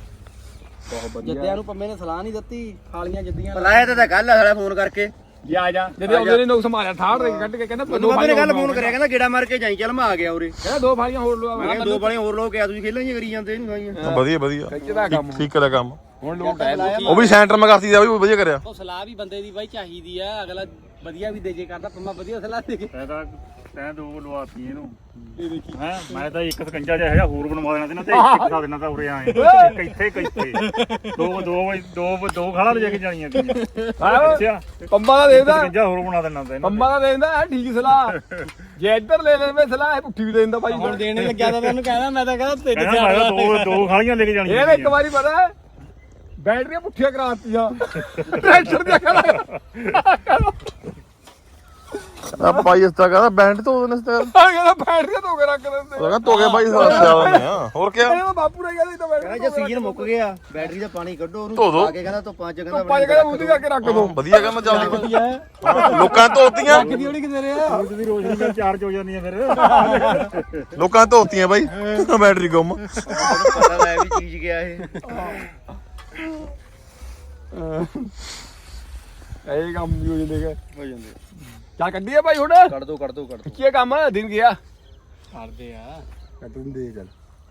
ਬਹੁਤ ਵਧੀਆ। ਜੱਦਿਆਂ ਨੂੰ ਪੰਮੇ ਨੇ ਸਲਾਹ ਨਹੀਂ ਦਿੱਤੀ ਖਾਲੀਆਂ ਜੱਦੀਆਂ ਬੁਲਾਇਆ ਤਾਂ ਤਾਂ ਕੱਲ ਸਾਲਾ ਫੋਨ ਕਰਕੇ। ਜੀ ਆ ਜਾ। ਜਦੋਂ ਉਹਦੇ ਨੇ ਨੋਕ ਸੰਭਾਲਿਆ ਠਾੜ ਦੇ ਕੱਢ ਕੇ ਕਹਿੰਦਾ ਮੈਨੂੰ ਬਾਬੇ ਨੇ ਕੱਲ ਫੋਨ ਕਰਿਆ ਕਹਿੰਦਾ ਗੇੜਾ ਮਾਰ ਕੇ ਜਾਈ ਚੱਲ ਮੈਂ ਆ ਗਿਆ ਉਰੇ। ਕਹਿੰਦਾ ਦੋ ਫਾਲੀਆਂ ਹੋਰ ਲਵਾ। ਮੈਂ ਦੋ ਬਾਲੀਆਂ ਹੋਰ ਲੋਕ ਆ ਤੁਸੀਂ ਖੇਲਾਂ ਕਰੀ ਜਾਂਦੇ ਨਹੀਂ ਆਈਆਂ ਵਧੀਆ ਵਧੀਆ। ਖਿੱਚਦਾ ਕੰਮ। ਠੀਕ ਕਰਿਆ ਕੰਮ। ਹੁਣ ਲੋਕ ਹੈ ਉਹ ਵੀ ਸੈਂਟਰ ਮੈਂ ਕਰਤੀ ਦਾ ਵੀ ਵਧੀਆ ਕਰਿਆ। ਉਹ ਸਲਾਹ ਵੀ ਬੰਦੇ ਦੀ ਬਾਈ ਚਾਹੀਦੀ ਆ ਅਗਲਾ ਵਧੀਆ ਵੀ ਦੇ ਜੇ ਕਰਦਾ ਪੰਮਾ ਵਧੀਆ ਸਲਾਹ ਦੇ ਕੇ ਤੈਂ ਤਾਂ ਤੈਂ ਦੋ ਲਵਾਤੀ ਇਹਨੂੰ। ਹੈ ਮੈਂ ਤਾਂ ਇੱਕ ਸਕੰਜਾ ਜਿਹਾ ਹੈਗਾ ਹੋਰ ਬਣਵਾ ਦੇਣਾ ਤੇ ਨਾ ਤੇ ਇੱਕ ਖਾ ਦੇਣਾ ਤਾਂ ਉਰੇ ਆਏ। ਕਿੱਥੇ ਕਿੱਥੇ ਦੋ ਦੋ ਦੋ ਦੋ ਖਾਲਾ ਲੈ ਕੇ ਜਾਣੀਆਂ ਤੀਆਂ। ਅੱਛਾ ਪੰਮਾ ਦਾ ਦੇਦਾ ਸਕੰਜਾ ਹੋਰ ਬਣਾ ਦੇਣਾ ਤੈਨੂੰ ਪੰਮਾ ਦਾ ਦੇਦਾ ਹੈ ਠੀਕ ਸਲਾਹ। ਜੇ ਇੱਧਰ ਲੈ ਲੈਵੇਂ ਸਲਾਹ ਇਹ ਪੁੱਠੀ ਵੀ ਦੇ ਦਿੰਦਾ ਬਾਈ ਹੁਣ ਦੇਣੇ ਲੱਗਿਆ ਤਾਂ ਤੈਨੂੰ ਕਹਿੰਦਾ ਮੈਂ ਤਾਂ ਕਹਿੰਦਾ ਤਿੰਨ ਕਹਿੰਦਾ ਮੈਂ ਤਾਂ ਦੋ ਦੋ ਖਾਲੀਆਂ ਲੈ ਕੇ ਜਾਣੀਆਂ ਇਹਨੇ ਇੱਕ ਵਾਰੀ ਪਤਾ। ਹੈ ਬੈਟਰੀਆਂ ਪੁੱਠੀਆਂ ਕਰਾਤੀਆਂ। ਟਰੈਕਟਰ ਦੀਆਂ ਕਰਾ ਆ ਭਾਈ ਇਸ ਤਰ੍ਹਾਂ ਕਹਿੰਦਾ ਬੈਂਡ ਤੋਂ ਉਹਨੇ ਇਸ ਤਰ੍ਹਾਂ। ਆ ਕਹਿੰਦਾ ਬੈਟਰੀਆਂ ਧੋ ਕੇ ਰੱਖ ਦਿੰਦੇ ਕਹਿੰਦਾ ਤੋਗੇ ਭਾਈ ਸਿਆਲ ਨੇ ਆ। ਹੋਰ ਕੀ ਇਹਦਾ ਬਾਪੂ ਨੇ ਕਹਿੰਦਾ ਇਹ ਤਾਂ ਕਹਿੰਦਾ ਬੈਟਰੀ ਜੇ ਸੀਜ਼ਨ ਮੁੱਕ ਗਿਆ ਬੈਟਰੀ ਦਾ ਪਾਣੀ ਕੱਢੋ ਧੋ ਉਹਨੂੰ ਦਿਓ। ਪਾ ਕੇ ਕਹਿੰਦਾ ਧੁੱਪਾਂ ਚ ਕਹਿੰਦਾ ਪੰਜ ਕਹਿੰਦਾ ਉਹਦੀ ਕਰਕੇ ਰੱਖ ਦੋ। ਵਧੀਆ ਕੰਮ ਚੱਲਦੀ ਪਈ। ਲੋਕਾਂ ਧੋਤੀਆਂ। ਕਿਹੜੀ ਕਿਤੇ ਰਿਹਾ ਦੀ ਰੋਸ਼ਨੀ ਨਾਲ ਚਾਰਜ ਹੋ ਜਾਂਦੀਆਂ ਫਿਰ। ਲੋਕਾਂ ਧੋਤੀਆਂ ਬਾਈ ਬੈਟਰੀ ਗੁੰਮ। ਪਤਾ ਲੈ ਵੀ ਚੀਜ਼ ਗਿਆ ਇਹ। ਇਹ ਕੰਮ ਵੀ ਹੋ ਜਾਂਦੇ ਗੇ। ਹੋ ਜਾਂਦੇ। ਚੱਲ ਕੱਢੀਏ ਭਾਈ ਹੁਣ। ਕੱਢ ਦੋ ਕੱਢ ਦੋ ਕੱਢ ਦੋ। ਕੀ ਕੰਮ ਦਿਨ ਗਿਆ। ਕਰਦੇ ਆ। ਕੱਢ ਦਿੰਦੇ ਚੱਲ।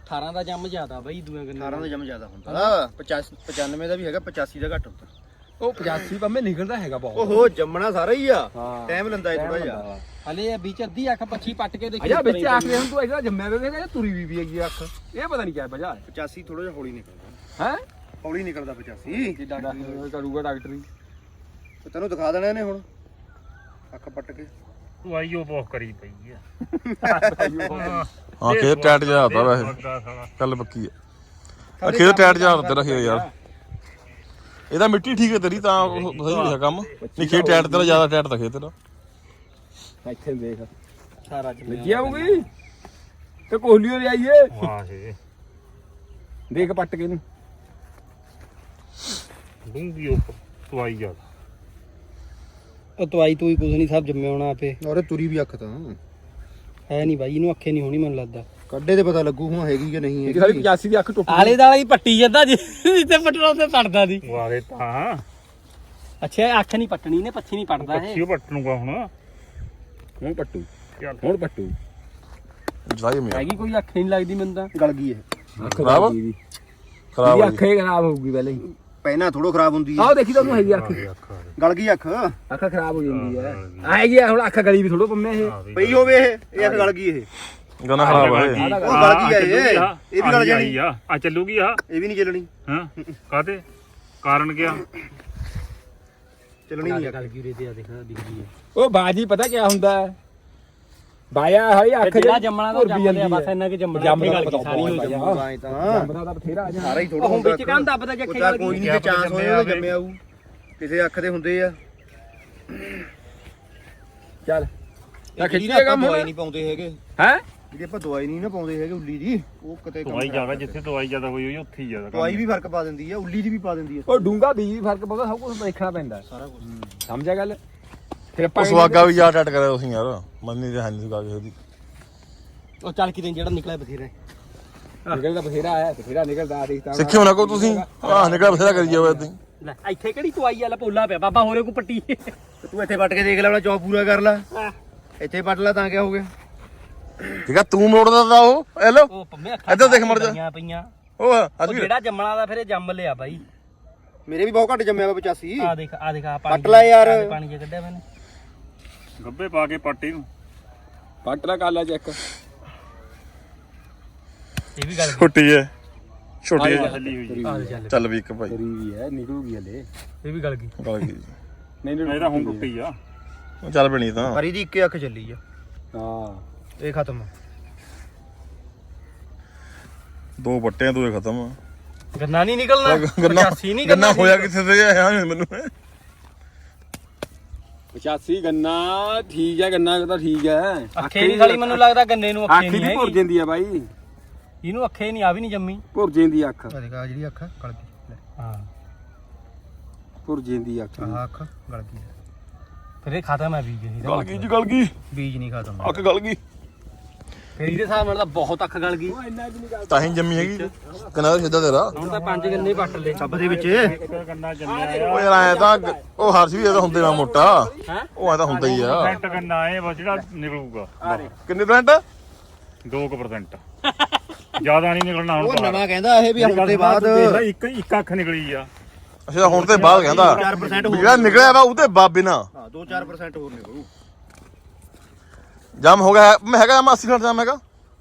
18 ਦਾ ਜੰਮ ਜ਼ਿਆਦਾ ਬਾਈ ਦੂਏ ਗੰਨੇ 18 ਦਾ ਜਮ ਜ਼ਿਆਦਾ ਹੁੰਦਾ 50 95 ਦਾ ਵੀ ਹੈਗਾ 85 ਦਾ ਘੱਟ ਹੁੰਦਾ। ਉਹ 85 ਪੰਮੇ ਨਿਕਲਦਾ ਹੈਗਾ ਬਹੁਤ। ਓਹੋ ਜੰਮਣਾ ਸਾਰਾ ਹੀ ਆ। ਟਾਈਮ ਲੈਂਦਾ ਇਹ ਥੋੜਾ ਜਿਹਾ। ਹਲੇ ਇਹ ਵਿੱਚ ਅੱਧੀ ਅੱਖ ਪੱਛੀ ਪੱਟ ਕੇ ਦੇਖੀ ਅਜਾ ਵਿੱਚ ਆ। ਕੇ ਹੁਣ ਤੂੰ ਇਹਦਾ ਜੰਮਿਆ ਵੇ ਕਹਿੰਦਾ ਤੁਰੀ ਵੀ ਵੀ ਹੈਗੀ ਅੱਖ। ਇਹ ਪਤਾ ਨਹੀਂ ਕਿਆ ਵਜ੍ਹਾ ਹੈ 85 ਥੋੜਾ ਜਿਹਾ ਹੌਲੀ ਨਿਕਲਦਾ। ਹੈ? ਹੌਲੀ ਨਿਕਲਦਾ 85 ਕਿ ਡਾਕਟਰ ਕਰੂਗਾ ਡਾਕਟਰੀ ਤੇ ਤੈਨੂੰ ਦਿਖਾ ਦੇਣਾ ਇਹਨੇ ਹੁਣ। ਅੱਖ ਪੱਟ ਕੇ। ਤੂੰ ਆਈਓ ਬਹੁਤ ਕਰੀ ਪਈ ਆ। ਹਾਂ ਖੇਤ ਟੈਟ ਜਾ ਹੁੰਦਾ ਵੈਸੇ। ਗੱਲ ਪੱਕੀ ਆ। ਖੇਤ ਟੈਟ ਜਾ ਹੁੰਦਾ ਰੱਖਿਆ ਯਾਰ ਇਹਦਾ ਮਿੱਟੀ ਠੀਕ ਹੈ ਤੇਰੀ ਤਾਂ ਸਹੀ ਰਿਹਾ ਕੰਮ। ਨਹੀਂ ਖੇਤ ਟੈਟ ਤੇਰਾ ਜ਼ਿਆਦਾ ਟੈਟ ਤਾਂ ਖੇਤ ਤੇਰਾ। ਇੱਥੇ ਦੇਖ। ਸਾਰਾ ਲੱਗੀ ਆਉਂਗੀ ਤੇ ਕੋਹਲੀਓ ਲੈ ਆਈਏ ਵਾਹ ਇਹ ਦੇਖ ਪੱਟ ਕੇ ਨੂੰ ਡੂੰਗੀ ਉੱਪਰ ਤੂੰ ਆਈ ਜਾ ਉਹ ਤਵਾਈ ਤੂੰ ਹੀ ਕੁਝ ਨਹੀਂ ਸਭ ਜੰਮੇ ਹੋਣਾ ਆਪੇ। ਔਰੇ ਤੁਰੀ ਵੀ ਅੱਖ ਤਾਂ। ਹੈ ਨਹੀਂ ਬਾਈ ਇਹਨੂੰ ਅੱਖੇ ਨਹੀਂ ਹੋਣੀ ਮੈਨੂੰ ਲੱਗਦਾ। ਕੱਢੇ ਤੇ ਪਤਾ ਲੱਗੂ ਹੁਣ ਹੈਗੀ ਕਿ ਨਹੀਂ ਸਾਡੀ 85 ਦੀ ਅੱਖ ਟੁੱਟ ਆਲੇ ਦਾਲੇ ਹੀ ਪੱਟੀ ਜਾਂਦਾ ਜੀ ਜਿੱਤੇ ਪਟਣਾ ਤੇ ਪੜਦਾ ਦੀ ਇਹ ਤਾਂ। ਅੱਛਾ ਇਹ ਅੱਖ ਨਹੀਂ ਪੱਟਣੀ ਨੇ ਪੱਛੀ ਨਹੀਂ ਪੜਦਾ ਇਹ। ਪੱਛੀ ਪੱਟਣੂਗਾ ਹੁਣ। ਹੁਣ ਪੱਟੂ। ਚੱਲ। ਹੁਣ ਪੱਟੂ। ਜਾਈ ਮੇ ਹੈਗੀ ਕੋਈ ਅੱਖ ਨਹੀਂ ਲੱਗਦੀ ਮੈਨੂੰ ਤਾਂ। ਗਲ ਗਈ ਇਹ। ਅੱਖ ਖਰਾਬ? ਖਰਾਬ ਦੀ ਖਰਾਬ ਹੋ ਅੱਖ ਹੀ ਖਰਾਬ ਹੋਊਗੀ ਪਹਿਲਾਂ ਹੀ। ਪਹਿਲਾਂ ਥੋੜੋ ਖਰਾਬ ਹੁੰਦੀ ਆਹ ਦੇਖੀ ਤੁਹਾਨੂੰ ਹੈਗੀ ਅੱਖ। ਗਲ ਗਈ ਅੱਖ? ਅੱਖ ਖਰਾਬ ਹੋ ਜਾਂਦੀ ਹੈ। ਆਏਗੀ ਹੁਣ ਅੱਖ ਗਲੀ ਵੀ ਥੋੜੋ ਪੰਮੇ ਇਹ। ਪਈ ਹੋਵੇ ਇਹ ਇਹ ਅੱਖ ਗਲ ਗਈ ਇਹ। ਗਾਣਾ ਖਰਾਬ ਹੈ ਇਹ। ਉਹ ਗਲ ਗਈ ਆ ਇਹ। ਇਹ ਵੀ ਗਲ ਜਾਣੀ। ਆ। ਆ ਚੱਲੂਗੀ ਆ। ਇਹ ਵੀ ਨਹੀਂ ਚੱਲਣੀ। ਹਾਂ ਕਾਤੇ ਕਾਰਨ ਕੀ ਆ ਚੱਲਣੀ ਨਹੀਂ ਗੱਲ ਕੀ ਤੇ ਆ ਦੇਖ ਦਿਖਦੀ ਹੈ। ਉਹ ਬਾਜੀ ਪਤਾ ਕੀ ਹੁੰਦਾ ਹੈ? ਬਾਇਆ ਹੋਈ ਅੱਖ ਜਿਹੜਾ ਜੰਮਣਾ ਤਾਂ ਜੰਮ ਲਿਆ ਬਸ ਇੰਨਾ ਕਿ ਜੰਮਣਾ ਗੱਲ ਕੀ ਸਾਰੀ ਹੋ ਜਾਊ ਆਏ ਤਾਂ ਜੰਮਦਾ ਤਾਂ ਬਥੇਰਾ ਆ ਸਾਰਾ ਹੀ ਥੋੜਾ ਹੁਣ ਹੁੰਦਾ ਵਿੱਚ ਕੰਨ ਦੱਬਦਾ ਜੱਖੇ ਉਹਦਾ ਗੱਲ ਕੋਈ ਨਹੀਂ ਤੇ ਚਾਂਸ ਹੋਏ ਉਹ ਜੰਮਿਆ ਆਊ ਕਿਸੇ ਅੱਖ ਦੇ ਹੁੰਦੇ ਆ। ਚੱਲ। ਤਾਂ ਜਿਹੜੀ ਖਿੱਚੀਏ ਕੰਮ ਹੁਣ। ਨਹੀਂ ਪਾਉਂਦੇ ਹੈਗੇ। ਹੈ? ਜਿਹੜੀ ਆਪਾਂ ਦਵਾਈ ਨਹੀਂ ਨਾ ਪਾਉਂਦੇ ਹੈਗੇ ਉੱਲੀ ਦੀ। ਉਹ ਕਿਤੇ ਕੰਮ ਦਵਾਈ ਜ਼ਿਆਦਾ। ਜਿੱਥੇ ਦਵਾਈ ਜ਼ਿਆਦਾ ਹੋਈ ਹੋਈ ਉੱਥੇ ਹੀ ਜ਼ਿਆਦਾ ਦਵਾਈ ਵੀ ਫ਼ਰਕ ਪਾ ਦਿੰਦੀ ਆ ਉੱਲੀ ਦੀ ਵੀ ਪਾ ਦਿੰਦੀ ਆ। ਉਹ ਡੂੰਗਾ ਬੀਜ ਵੀ ਫ਼ਰਕ ਪਊਗਾ ਸਭ ਕੁਝ ਦੇਖਣਾ ਪੈਂਦਾ। ਸਾਰਾ ਕੁਝ ਸਮਝਿਆ ਗੱਲ? ਫਿਰ ਆਪਾਂ ਉਹ ਸਵਾਗਾ ਵੀ ਯਾਰ ਟੱਟ ਕਰਿਆ ਤੁਸੀਂ ਯਾਰ ਮੰਨੀ ਤੇ ਹੈ ਨਹੀਂ ਸਵਾਗਾ ਉਹਦੀ। ਉਹ ਚੱਲ ਕਿਤੇ ਜਿਹੜਾ ਨਿਕਲਿਆ ਬਥੇਰਾ ਹੈ। ਨਿਕਲਦਾ ਬਥੇਰਾ ਆਇਆ ਬਥੇਰਾ ਨਿਕਲਦਾ ਦੇਖ ਤਾਂ। ਸਿੱਖਿਓ ਨਾ ਕੋ ਤੁਸੀਂ? ਆਹ ਨਿਕਲ ਬਥੇਰਾ ਕਰੀ ਜਾਓ ਏਦਾਂ ਹੀ। ਲੈ ਇੱਥੇ ਕਿਹੜੀ ਤਵਾਈ ਵਾਲਾ ਪੋਲਾ ਪਿਆ। ਬਾਬਾ ਹੋਰੇ ਕੋ ਪੱਟੀ। ਤੇ ਇੱਥੇ ਵੱਟ ਕੇ ਦੇਖ ਲੈ ਆਪਣਾ ਚੌ ਪੂਰਾ ਕਰ ਲੈ। ਇੱਥੇ ਵੱਟ ਲੈ ਤਾਂ ਕਿਆ ਹੋ ਗਿਆ? ਠੀਕ ਆ ਤੂੰ ਮੋੜਦਾ ਤਾ ਉਹ ਇਹ ਲੋ ਉਹ ਪੰਮੇ ਅੱਖਾਂ ਇੱਧਰ ਦੇਖ ਮਰ ਜਾ। ਪਈਆਂ ਪਈਆਂ। ਉਹ ਉਹ ਜਿਹੜਾ ਜੰਮਣਾ ਦਾ ਫਿਰ ਇਹ ਜੰਮ ਲਿਆ ਬਾਈ। ਮੇਰੇ ਵੀ ਬਹੁਤ ਘੱਟ ਜੰਮਿਆ ਵਾ 85 ਆ ਦੇਖ ਆ ਦੇਖ ਆ ਪਾਣੀ ਪੱਟ ਲੈ ਯਾਰ। ਆਹ ਪਾਣੀ ਜੇ ਕੱਢਿਆ ਮੈਨੇ। ਗੱਬੇ ਪਾ ਕੇ ਪੱਟੀ ਨੂੰ ਪੱਟ ਲਾ ਕਰ ਲੈ ਚੈੱਕ ਇਹ ਵੀ ਗੱਲ ਛੋਟੀ ਹੈ। ਛੋਟੀ ਹੈ। ਹੱਲੀ ਹੋਈ ਜੀ। ਆ ਦੇ ਚੱਲ। ਚੱਲ ਵੀ ਇੱਕ ਭਾਈ। ਕਰੀ ਵੀ ਹੈ ਨਿਕਲੂਗੀ ਹਲੇ। ਇਹ ਵੀ ਗੱਲ ਕੀ? ਗੱਲ ਕੀ? ਨਹੀਂ ਇਹ ਤਾਂ ਹੁਣ ਟੁੱਟੀ ਆ। ਚੱਲ ਬਣੀ ਤਾਂ। ਪਰ ਇਹਦੀ ਇੱਕ ਅੱਖ ਚੱਲੀ ਆ। ਹਾਂ। ਇਹ ਖਤਮ ਦੋ ਤੋਂ ਇਹ ਖਤਮ ਆ। ਗੰਨਾ ਨਹੀਂ ਨਿਕਲਣਾ? ਗੰਨਾ 85 ਨਹੀਂ ਗੰਨਾ। ਹੋਇਆ ਕਿੱਥੇ ਤੇ ਆ ਮੈਨੂੰ। 85 ਗੰਨਾ ਠੀਕ ਹੈ ਗੰਨਾ ਤਾਂ ਠੀਕ ਹੈ। ਅੱਖੇ ਨਹੀਂ ਸਾਲੀ ਮੈਨੂੰ ਲੱਗਦਾ ਗੰਨੇ ਨੂੰ ਅੱਖੇ ਅੱਖ ਨਹੀਂ ਦੀ ਭੁਰ ਹੈਗੀ। ਜਾਂਦੀ ਆ ਬਾਈ। ਇਹਨੂੰ ਅੱਖੇ ਨਹੀਂ ਆ ਵੀ ਨਹੀਂ ਜੰਮੀ। ਭੁਰ ਜਾਂਦੀ ਅੱਖ। ਆ ਦੇਖ ਆ ਜਿਹੜੀ ਅੱਖ ਆ, ਗਲ ਗਈ। ਲੈ। ਹਾਂ। ਭੁਰ ਜਾਂਦੀ ਅੱਖ ਆਹ ਅੱਖ ਗਲ ਗਈ। ਫਿਰ ਇਹ ਖਤਮ ਹੈ ਬੀਜ ਇਹਦਾ ਗਲ ਗਈ ਜੀ ਗਲ ਗਈ। ਬੀਜ ਨਹੀਂ ਖਤਮ ਅੱਖ ਗਲ ਗਈ। ਫਿਰ ਇਹਦੇ ਹਿਸਾਬ ਨਾਲ ਤਾਂ ਬਹੁਤ ਅੱਖ ਗਲ ਗਈ। ਤਾਂ ਹੀ ਜੰਮੀ ਹੈਗੀ। ਕਿੰਨਾ ਦਾ ਸਿੱਧਾ ਤੇਰਾ। ਹੁਣ ਤਾਂ ਪੰਜ ਗੰਨੇ ਪੱਟ ਲਏ। ਸਭ ਦੇ ਵਿੱਚ। ਇੱਕ ਗੰਨਾ ਜੰਮਿਆ ਉਹ ਯਾਰ ਆਇਆ ਤਾਂ ਗ- ਉਹ ਹਰਸ਼ ਵੀ ਇਹਦਾ ਹੁੰਦੇ ਨਾ ਮੋਟਾ। ਹੈਂ? ਉਹ ਆ ਤਾਂ ਹੁੰਦਾ ਹੀ ਆ। ਪਰਸੈਂਟ ਗੰਨਾ ਇਹ ਬਸ ਜਿਹੜਾ ਨਿਕਲੂਗਾ। ਕਿੰਨੇ ਪਰਸੈਂਟ 2% ਜ਼ਿਆਦਾ ਨਹੀਂ ਨਿਕਲਣਾ ਹੁਣ ਉਹ ਤਾਂ। ਨਵਾਂ ਕਹਿੰਦਾ ਇਹ ਵੀ ਹੁਣ ਦੇ ਬਾਅਦ ਦੇਖ ਲੈ, ਇੱਕ ਇੱਕ ਅੱਖ ਨਿਕਲੀ ਆ। ਅੱਛਾ ਹੁਣ ਤੇ ਬਾਅਦ ਕਹਿੰਦਾ। 4% ਵੀ ਹੋਰ ਜਿਹੜਾ ਨਿਕਲਿਆ ਵਾ ਉਹਦੇ ਬਾਬੇ ਨਾ ਹਾਂ 2-4% ਹੋਰ ਨਿਕਲੂ। ਜਮ ਹੋ ਗਿਆ ਮੈਂ ਹੈਗਾ ਮੈਂ 80 ਜਮ ਹੈਗਾ।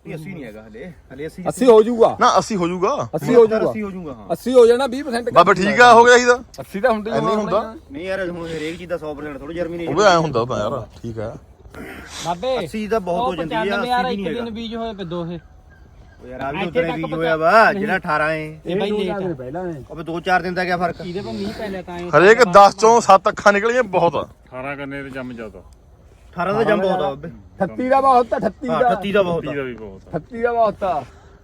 ਨਹੀਂ 80 ਨਹੀਂ ਹੈਗਾ ਹਲੇ। ਹਲੇ 80 80 ਹੋ ਜਾਊਗਾ। ਨਾ 80 ਹੋ ਜਾਊਗਾ। 80 ਹੋ ਜਾਊਗਾ। 80 ਹੋ ਜਾਊਗਾ ਹਾਂ। 80 ਹੋ ਜਾਣਾ 20% ਬਾਬਾ ਠੀਕ ਆ ਹੋ ਗਿਆ ਇਹਦਾ 80 ਤਾਂ ਹੁੰਦੀ ਐਨੀ ਹੁੰਦਾ। ਨਹੀਂ ਯਾਰ ਹੁਣ ਹਰੇਕ ਚੀਜ਼ ਦਾ 100% ਥੋੜੀ ਜਰਮੀਨੇਸ਼ਨ ਉਹ ਵੀ ਐ ਹੁੰਦਾ ਤਾਂ ਯਾਰ ਠੀਕ ਆ ਬਾਬੇ 80 ਤਾਂ ਬਹੁਤ ਹੋ ਜਾਂਦੀ ਆ 95 ਯਾਰ 80 ਇੱਕ ਨਹੀਂ ਦਿਨ ਹੈਗਾ। ਬੀਜ ਹੋਏ ਪਏ ਦੋਹੇ ਉਹ ਯਾਰ ਆ ਵੀ ਪਤਾ- ਹੋਇਆ ਵਾ ਜਿਹੜਾ 18 ਏ। ਇਹ ਬਾਈ ਲੇਟ ਆ ਪਹਿਲਾਂ ਨੇ ਅਬੇ 2-4 ਦਿਨ ਦਾ ਕੀ ਫ਼ਰਕ। ਇਹਦੇ ਪਰ ਮੀਂਹ ਪੈ ਲਿਆ ਤਾਂ ਇਹ ਹਰੇਕ 10 ਚੋਂ 7 ਅੱਖਾਂ ਨਿਕਲੀਆਂ ਬਹੁਤ ਆ। 18 ਗੰਨੇ ਤੇ ਜੰਮ ਜਾਂਦਾ 18 ਦਾ ਜੰਮ ਬਹੁਤ ਆ ਅਬੇ 38 ਦਾ ਬਹੁਤ ਆ 38 ਹਾਂ ਦਾ। 38 ਦਾ ਬਹੁਤ 30 ਆ ਵੀ ਬਹੁਤ ਆ। 38 ਦਾ ਬਹੁਤ ਆ।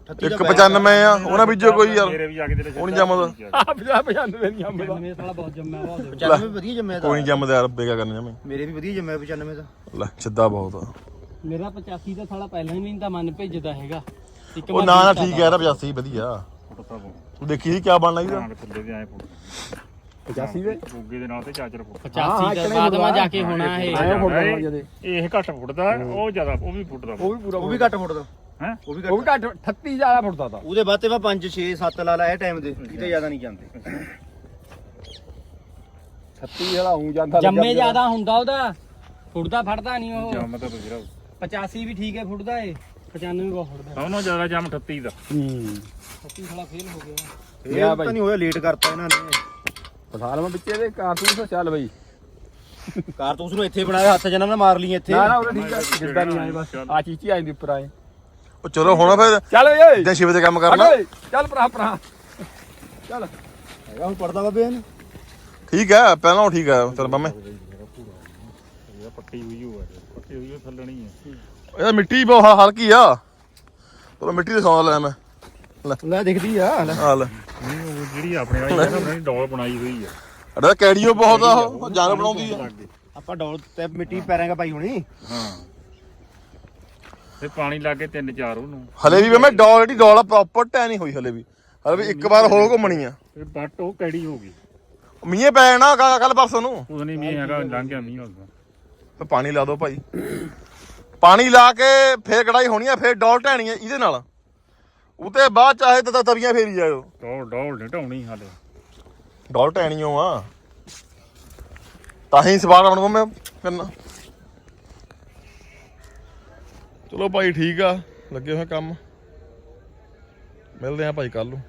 38 ਇੱਕ 95 ਆ। ਉਹਨਾਂ ਵਿੱਚੋਂ ਕੋਈ ਯਾਰ। ਮੇਰੇ ਵੀ ਆ ਕੇ ਤੇਰੇ ਉਹ ਨੀ ਜੰਮਦਾ। ਆ 50 95 ਨਹੀਂ ਆਉਂਦਾ ਮੇਰੇ ਸਾਲਾ ਬਹੁਤ ਜੰਮਿਆ ਵਾ। ਉਹਦੇ 95 ਵਧੀਆ ਜੰਮਿਆ ਕੋਈ ਨਹੀਂ ਜੰਮਦਾ ਯਾਰ ਬੇਗਾ ਕਰਨੇ ਜਮੇ। ਮੇਰੇ ਵੀ ਵਧੀਆ ਜੰਮਿਆ 95 ਦਾ। ਲੈ ਸਿੱਧਾ ਬਹੁਤ ਆ। ਮੇਰਾ 85 ਦਾ ਸਾਲਾ ਪਹਿਲਾਂ ਹੀ ਨਹੀਂ ਤਾਂ ਮਨ ਭੇਜਦਾ ਹੈਗਾ। ਇੱਕ ਉਹ ਨਾ ਨਾ ਠੀਕ ਹੈ ਯਾਰ 85 ਵਧੀਆ। ਫੁੱਟਦਾ ਬਹੁਤ। ਤੂੰ ਦੇਖੀ ਸੀ ਕਿਆ ਬਣਨਾ ਇਹਦਾ? ਥੱਲੇ ਦੇ ਆਏ ਫੁੱਟ। 85 ਦੇ? ਗੋਗੇ ਦੇ ਨਾਲ ਤੇ ਚਾਚਰ ਫੁੱਟ 85 ਦਾ ਬਾਅਦ ਮਾ ਜਾ ਕੇ ਹੋਣਾ ਇਹ। ਆਇਆ ਫੋਟੋ ਇਹ- ਜਦੇ ਇਹ। ਘੱਟ ਫੁੱਟਦਾ ਉਹ ਜ਼ਿਆਦਾ ਉਹ ਵੀ ਫੁੱਟਦਾ ਉਹ ਵੀ ਪੂਰਾ ਉਹ ਵੀ ਘੱਟ ਫੁੱਟਦਾ। ਹੈ? ਉਹ ਵੀ ਉਹ ਘੱਟ ਵੀ ਘੱਟ 38 ਜ਼ਿਆਦਾ ਫੁੱਟਦਾ ਤਾ। ਉਹਦੇ ਬਾਅਦ ਤੇ ਵਾ 5 6 7 ਲਾ ਲਾ ਇਹ ਟਾਈਮ ਦੇ। ਕਿਤੇ ਜ਼ਿਆਦਾ ਨਹੀਂ ਜਾਂਦੇ। 36 ਵਾਲਾ ਹੂੰ ਜਾਂਦਾ ਜੰਮੇ ਜ਼ਿਆਦਾ ਹੁੰਦਾ ਉਹਦਾ। ਫੁੱਟਦਾ ਫੜਦਾ ਨਹੀਂ ਉਹ। ਜੰਮ ਤਾਂ ਬਜਰਾ 85 ਵੀ ਠੀਕ ਹੈ ਫੁੱਟਦਾ ਏ 95 ਬਹੁਤ ਫੁੱਟਦਾ। ਸਭ ਨਾਲੋਂ ਜ਼ਿਆਦਾ ਜੰਮ 38 ਦਾ। ਹੂੰ। 36 ਸਾਲਾ ਫੇਲ ਹੋ ਗਿਆ। ਇਹ ਤਾਂ ਨਹੀਂ ਹੋਇਆ ਲੇਟ ਕਰਤਾ ਇਹਨਾਂ ਨੇ। ਪਠਾਲ ਮੈਂ ਵਿੱਚੇ ਦੇ ਕਾਰਤੂਸ ਚੱਲ ਬਈ। ਕਾਰਤੂਸ ਨੂੰ ਇੱਥੇ ਬਣਾਇਆ ਹੱਥ ਜਨਾਂ ਨਾਲ ਮਾਰ ਲਈ ਇੱਥੇ। ਨਾ ਨਾ ਉਹ ਠੀਕ ਆ ਜਿੱਦਾਂ ਨਹੀਂ ਆਏ ਬਸ। ਆ ਚੀਚੀ ਆਈ ਦੀ ਉੱਪਰ ਆਏ। ਉਹ ਚਲੋ ਹੁਣ ਫਿਰ ਚੱਲ ਓਏ। ਜਾਂ ਸ਼ਿਵ ਤੇ ਕੰਮ ਕਰਨਾ। ਚੱਲ ਭਰਾ ਭਰਾ। ਚੱਲ। ਹੈਗਾ ਹੁਣ ਪੜਦਾ ਬਾਬੇ ਇਹਨੂੰ। ਠੀਕ ਹੈ ਪਹਿਲਾਂ ਉਹ ਠੀਕ ਹੈ ਚਲ ਬੰਮੇ ਇਹ ਪੱਟੀ ਹੋਈ ਹੋਇਆ ਪੱਟੀ ਹੋਈ ਥੱਲਣੀ ਹੈ ਇਹਦਾ ਮਿੱਟੀ ਬਹੁਤ ਹਲਕੀ ਆ। ਚਲੋ ਮਿੱਟੀ ਦੇ ਸੌਂ ਲੈ ਮੈਂ। ਲੈ। ਦਿਖਦੀ ਆ ਲੈ। ਆ ਲੈ। ਨਹੀਂ ਉਹ ਜਿਹੜੀ ਆਪਣੇ ਵਾਲੀ ਹੈ ਨਾ ਆਪਣੀ ਡੋਲ ਬਣਾਈ ਹੋਈ ਆ। ਅੜਾ ਕੈੜੀਓ ਬਹੁਤ ਆ ਉਹ ਜਾਨ ਬਣਾਉਂਦੀ ਆ। ਆਪਾਂ ਡੋਲ ਤੇ ਮਿੱਟੀ ਪੈਰਾਂ ਕਾ ਪਾਈ ਹੋਣੀ। ਹਾਂ। ਤੇ ਪਾਣੀ ਲਾ ਕੇ ਤਿੰਨ ਚਾਰ ਉਹਨੂੰ। ਹਲੇ ਵੀ ਮੈਂ ਡੋਲ ਜਿਹੜੀ ਡੋਲ ਆ ਪ੍ਰੋਪਰ ਟੈ ਨਹੀਂ ਹੋਈ ਹਲੇ ਵੀ। ਹਲੇ ਵੀ ਇੱਕ ਵਾਰ ਹੋਰ ਘੁੰਮਣੀ ਆ। ਤੇ ਬੱਟ ਉਹ ਕੈੜੀ ਹੋ ਗਈ। ਮੀਂਹ ਪੈ ਜਾਣਾ ਕੱਲ ਪਰਸੋਂ ਨੂੰ। ਉਹਦਾ ਨਹੀਂ ਮੀਂਹ ਹੈਗਾ ਲੰਘ ਗਿਆ ਮੀਂਹ ਹੁੰਦਾ ਤੇ ਪਾਣੀ ਲਾ ਦਿਓ ਭਾਈ। ਪਾਣੀ ਲਾ ਕੇ ਫੇਰ ਕੜਾਈ ਹੋਣੀ ਆ ਫੇਰ ਡੋਲ ਟੈਣੀ ਆ ਇਹਦੇ ਨਾਲ। ਉਤੇ ਬਾਅਦ ਚਾਹੇ ਤਾਂ ਤਵੀਆਂ ਫੇਰੀ ਜਾਇਓ ਡੋਲ ਡੋਲ ਨਹੀਂ ਢਾਉਣੀ ਹਾਲੇ। ਡੋਲ ਟੈਣੀਓ ਆ। ਤਾਂ ਹੀ ਸਵਾਲ ਬਣਵਾ ਮੈਂ ਕਰਨਾ। ਚਲੋ ਭਾਈ ਠੀਕ ਆ ਲੱਗੇ ਹੋਏ ਕੰਮ। ਮਿਲਦੇ ਆ ਭਾਈ ਕੱਲ ਨੂੰ।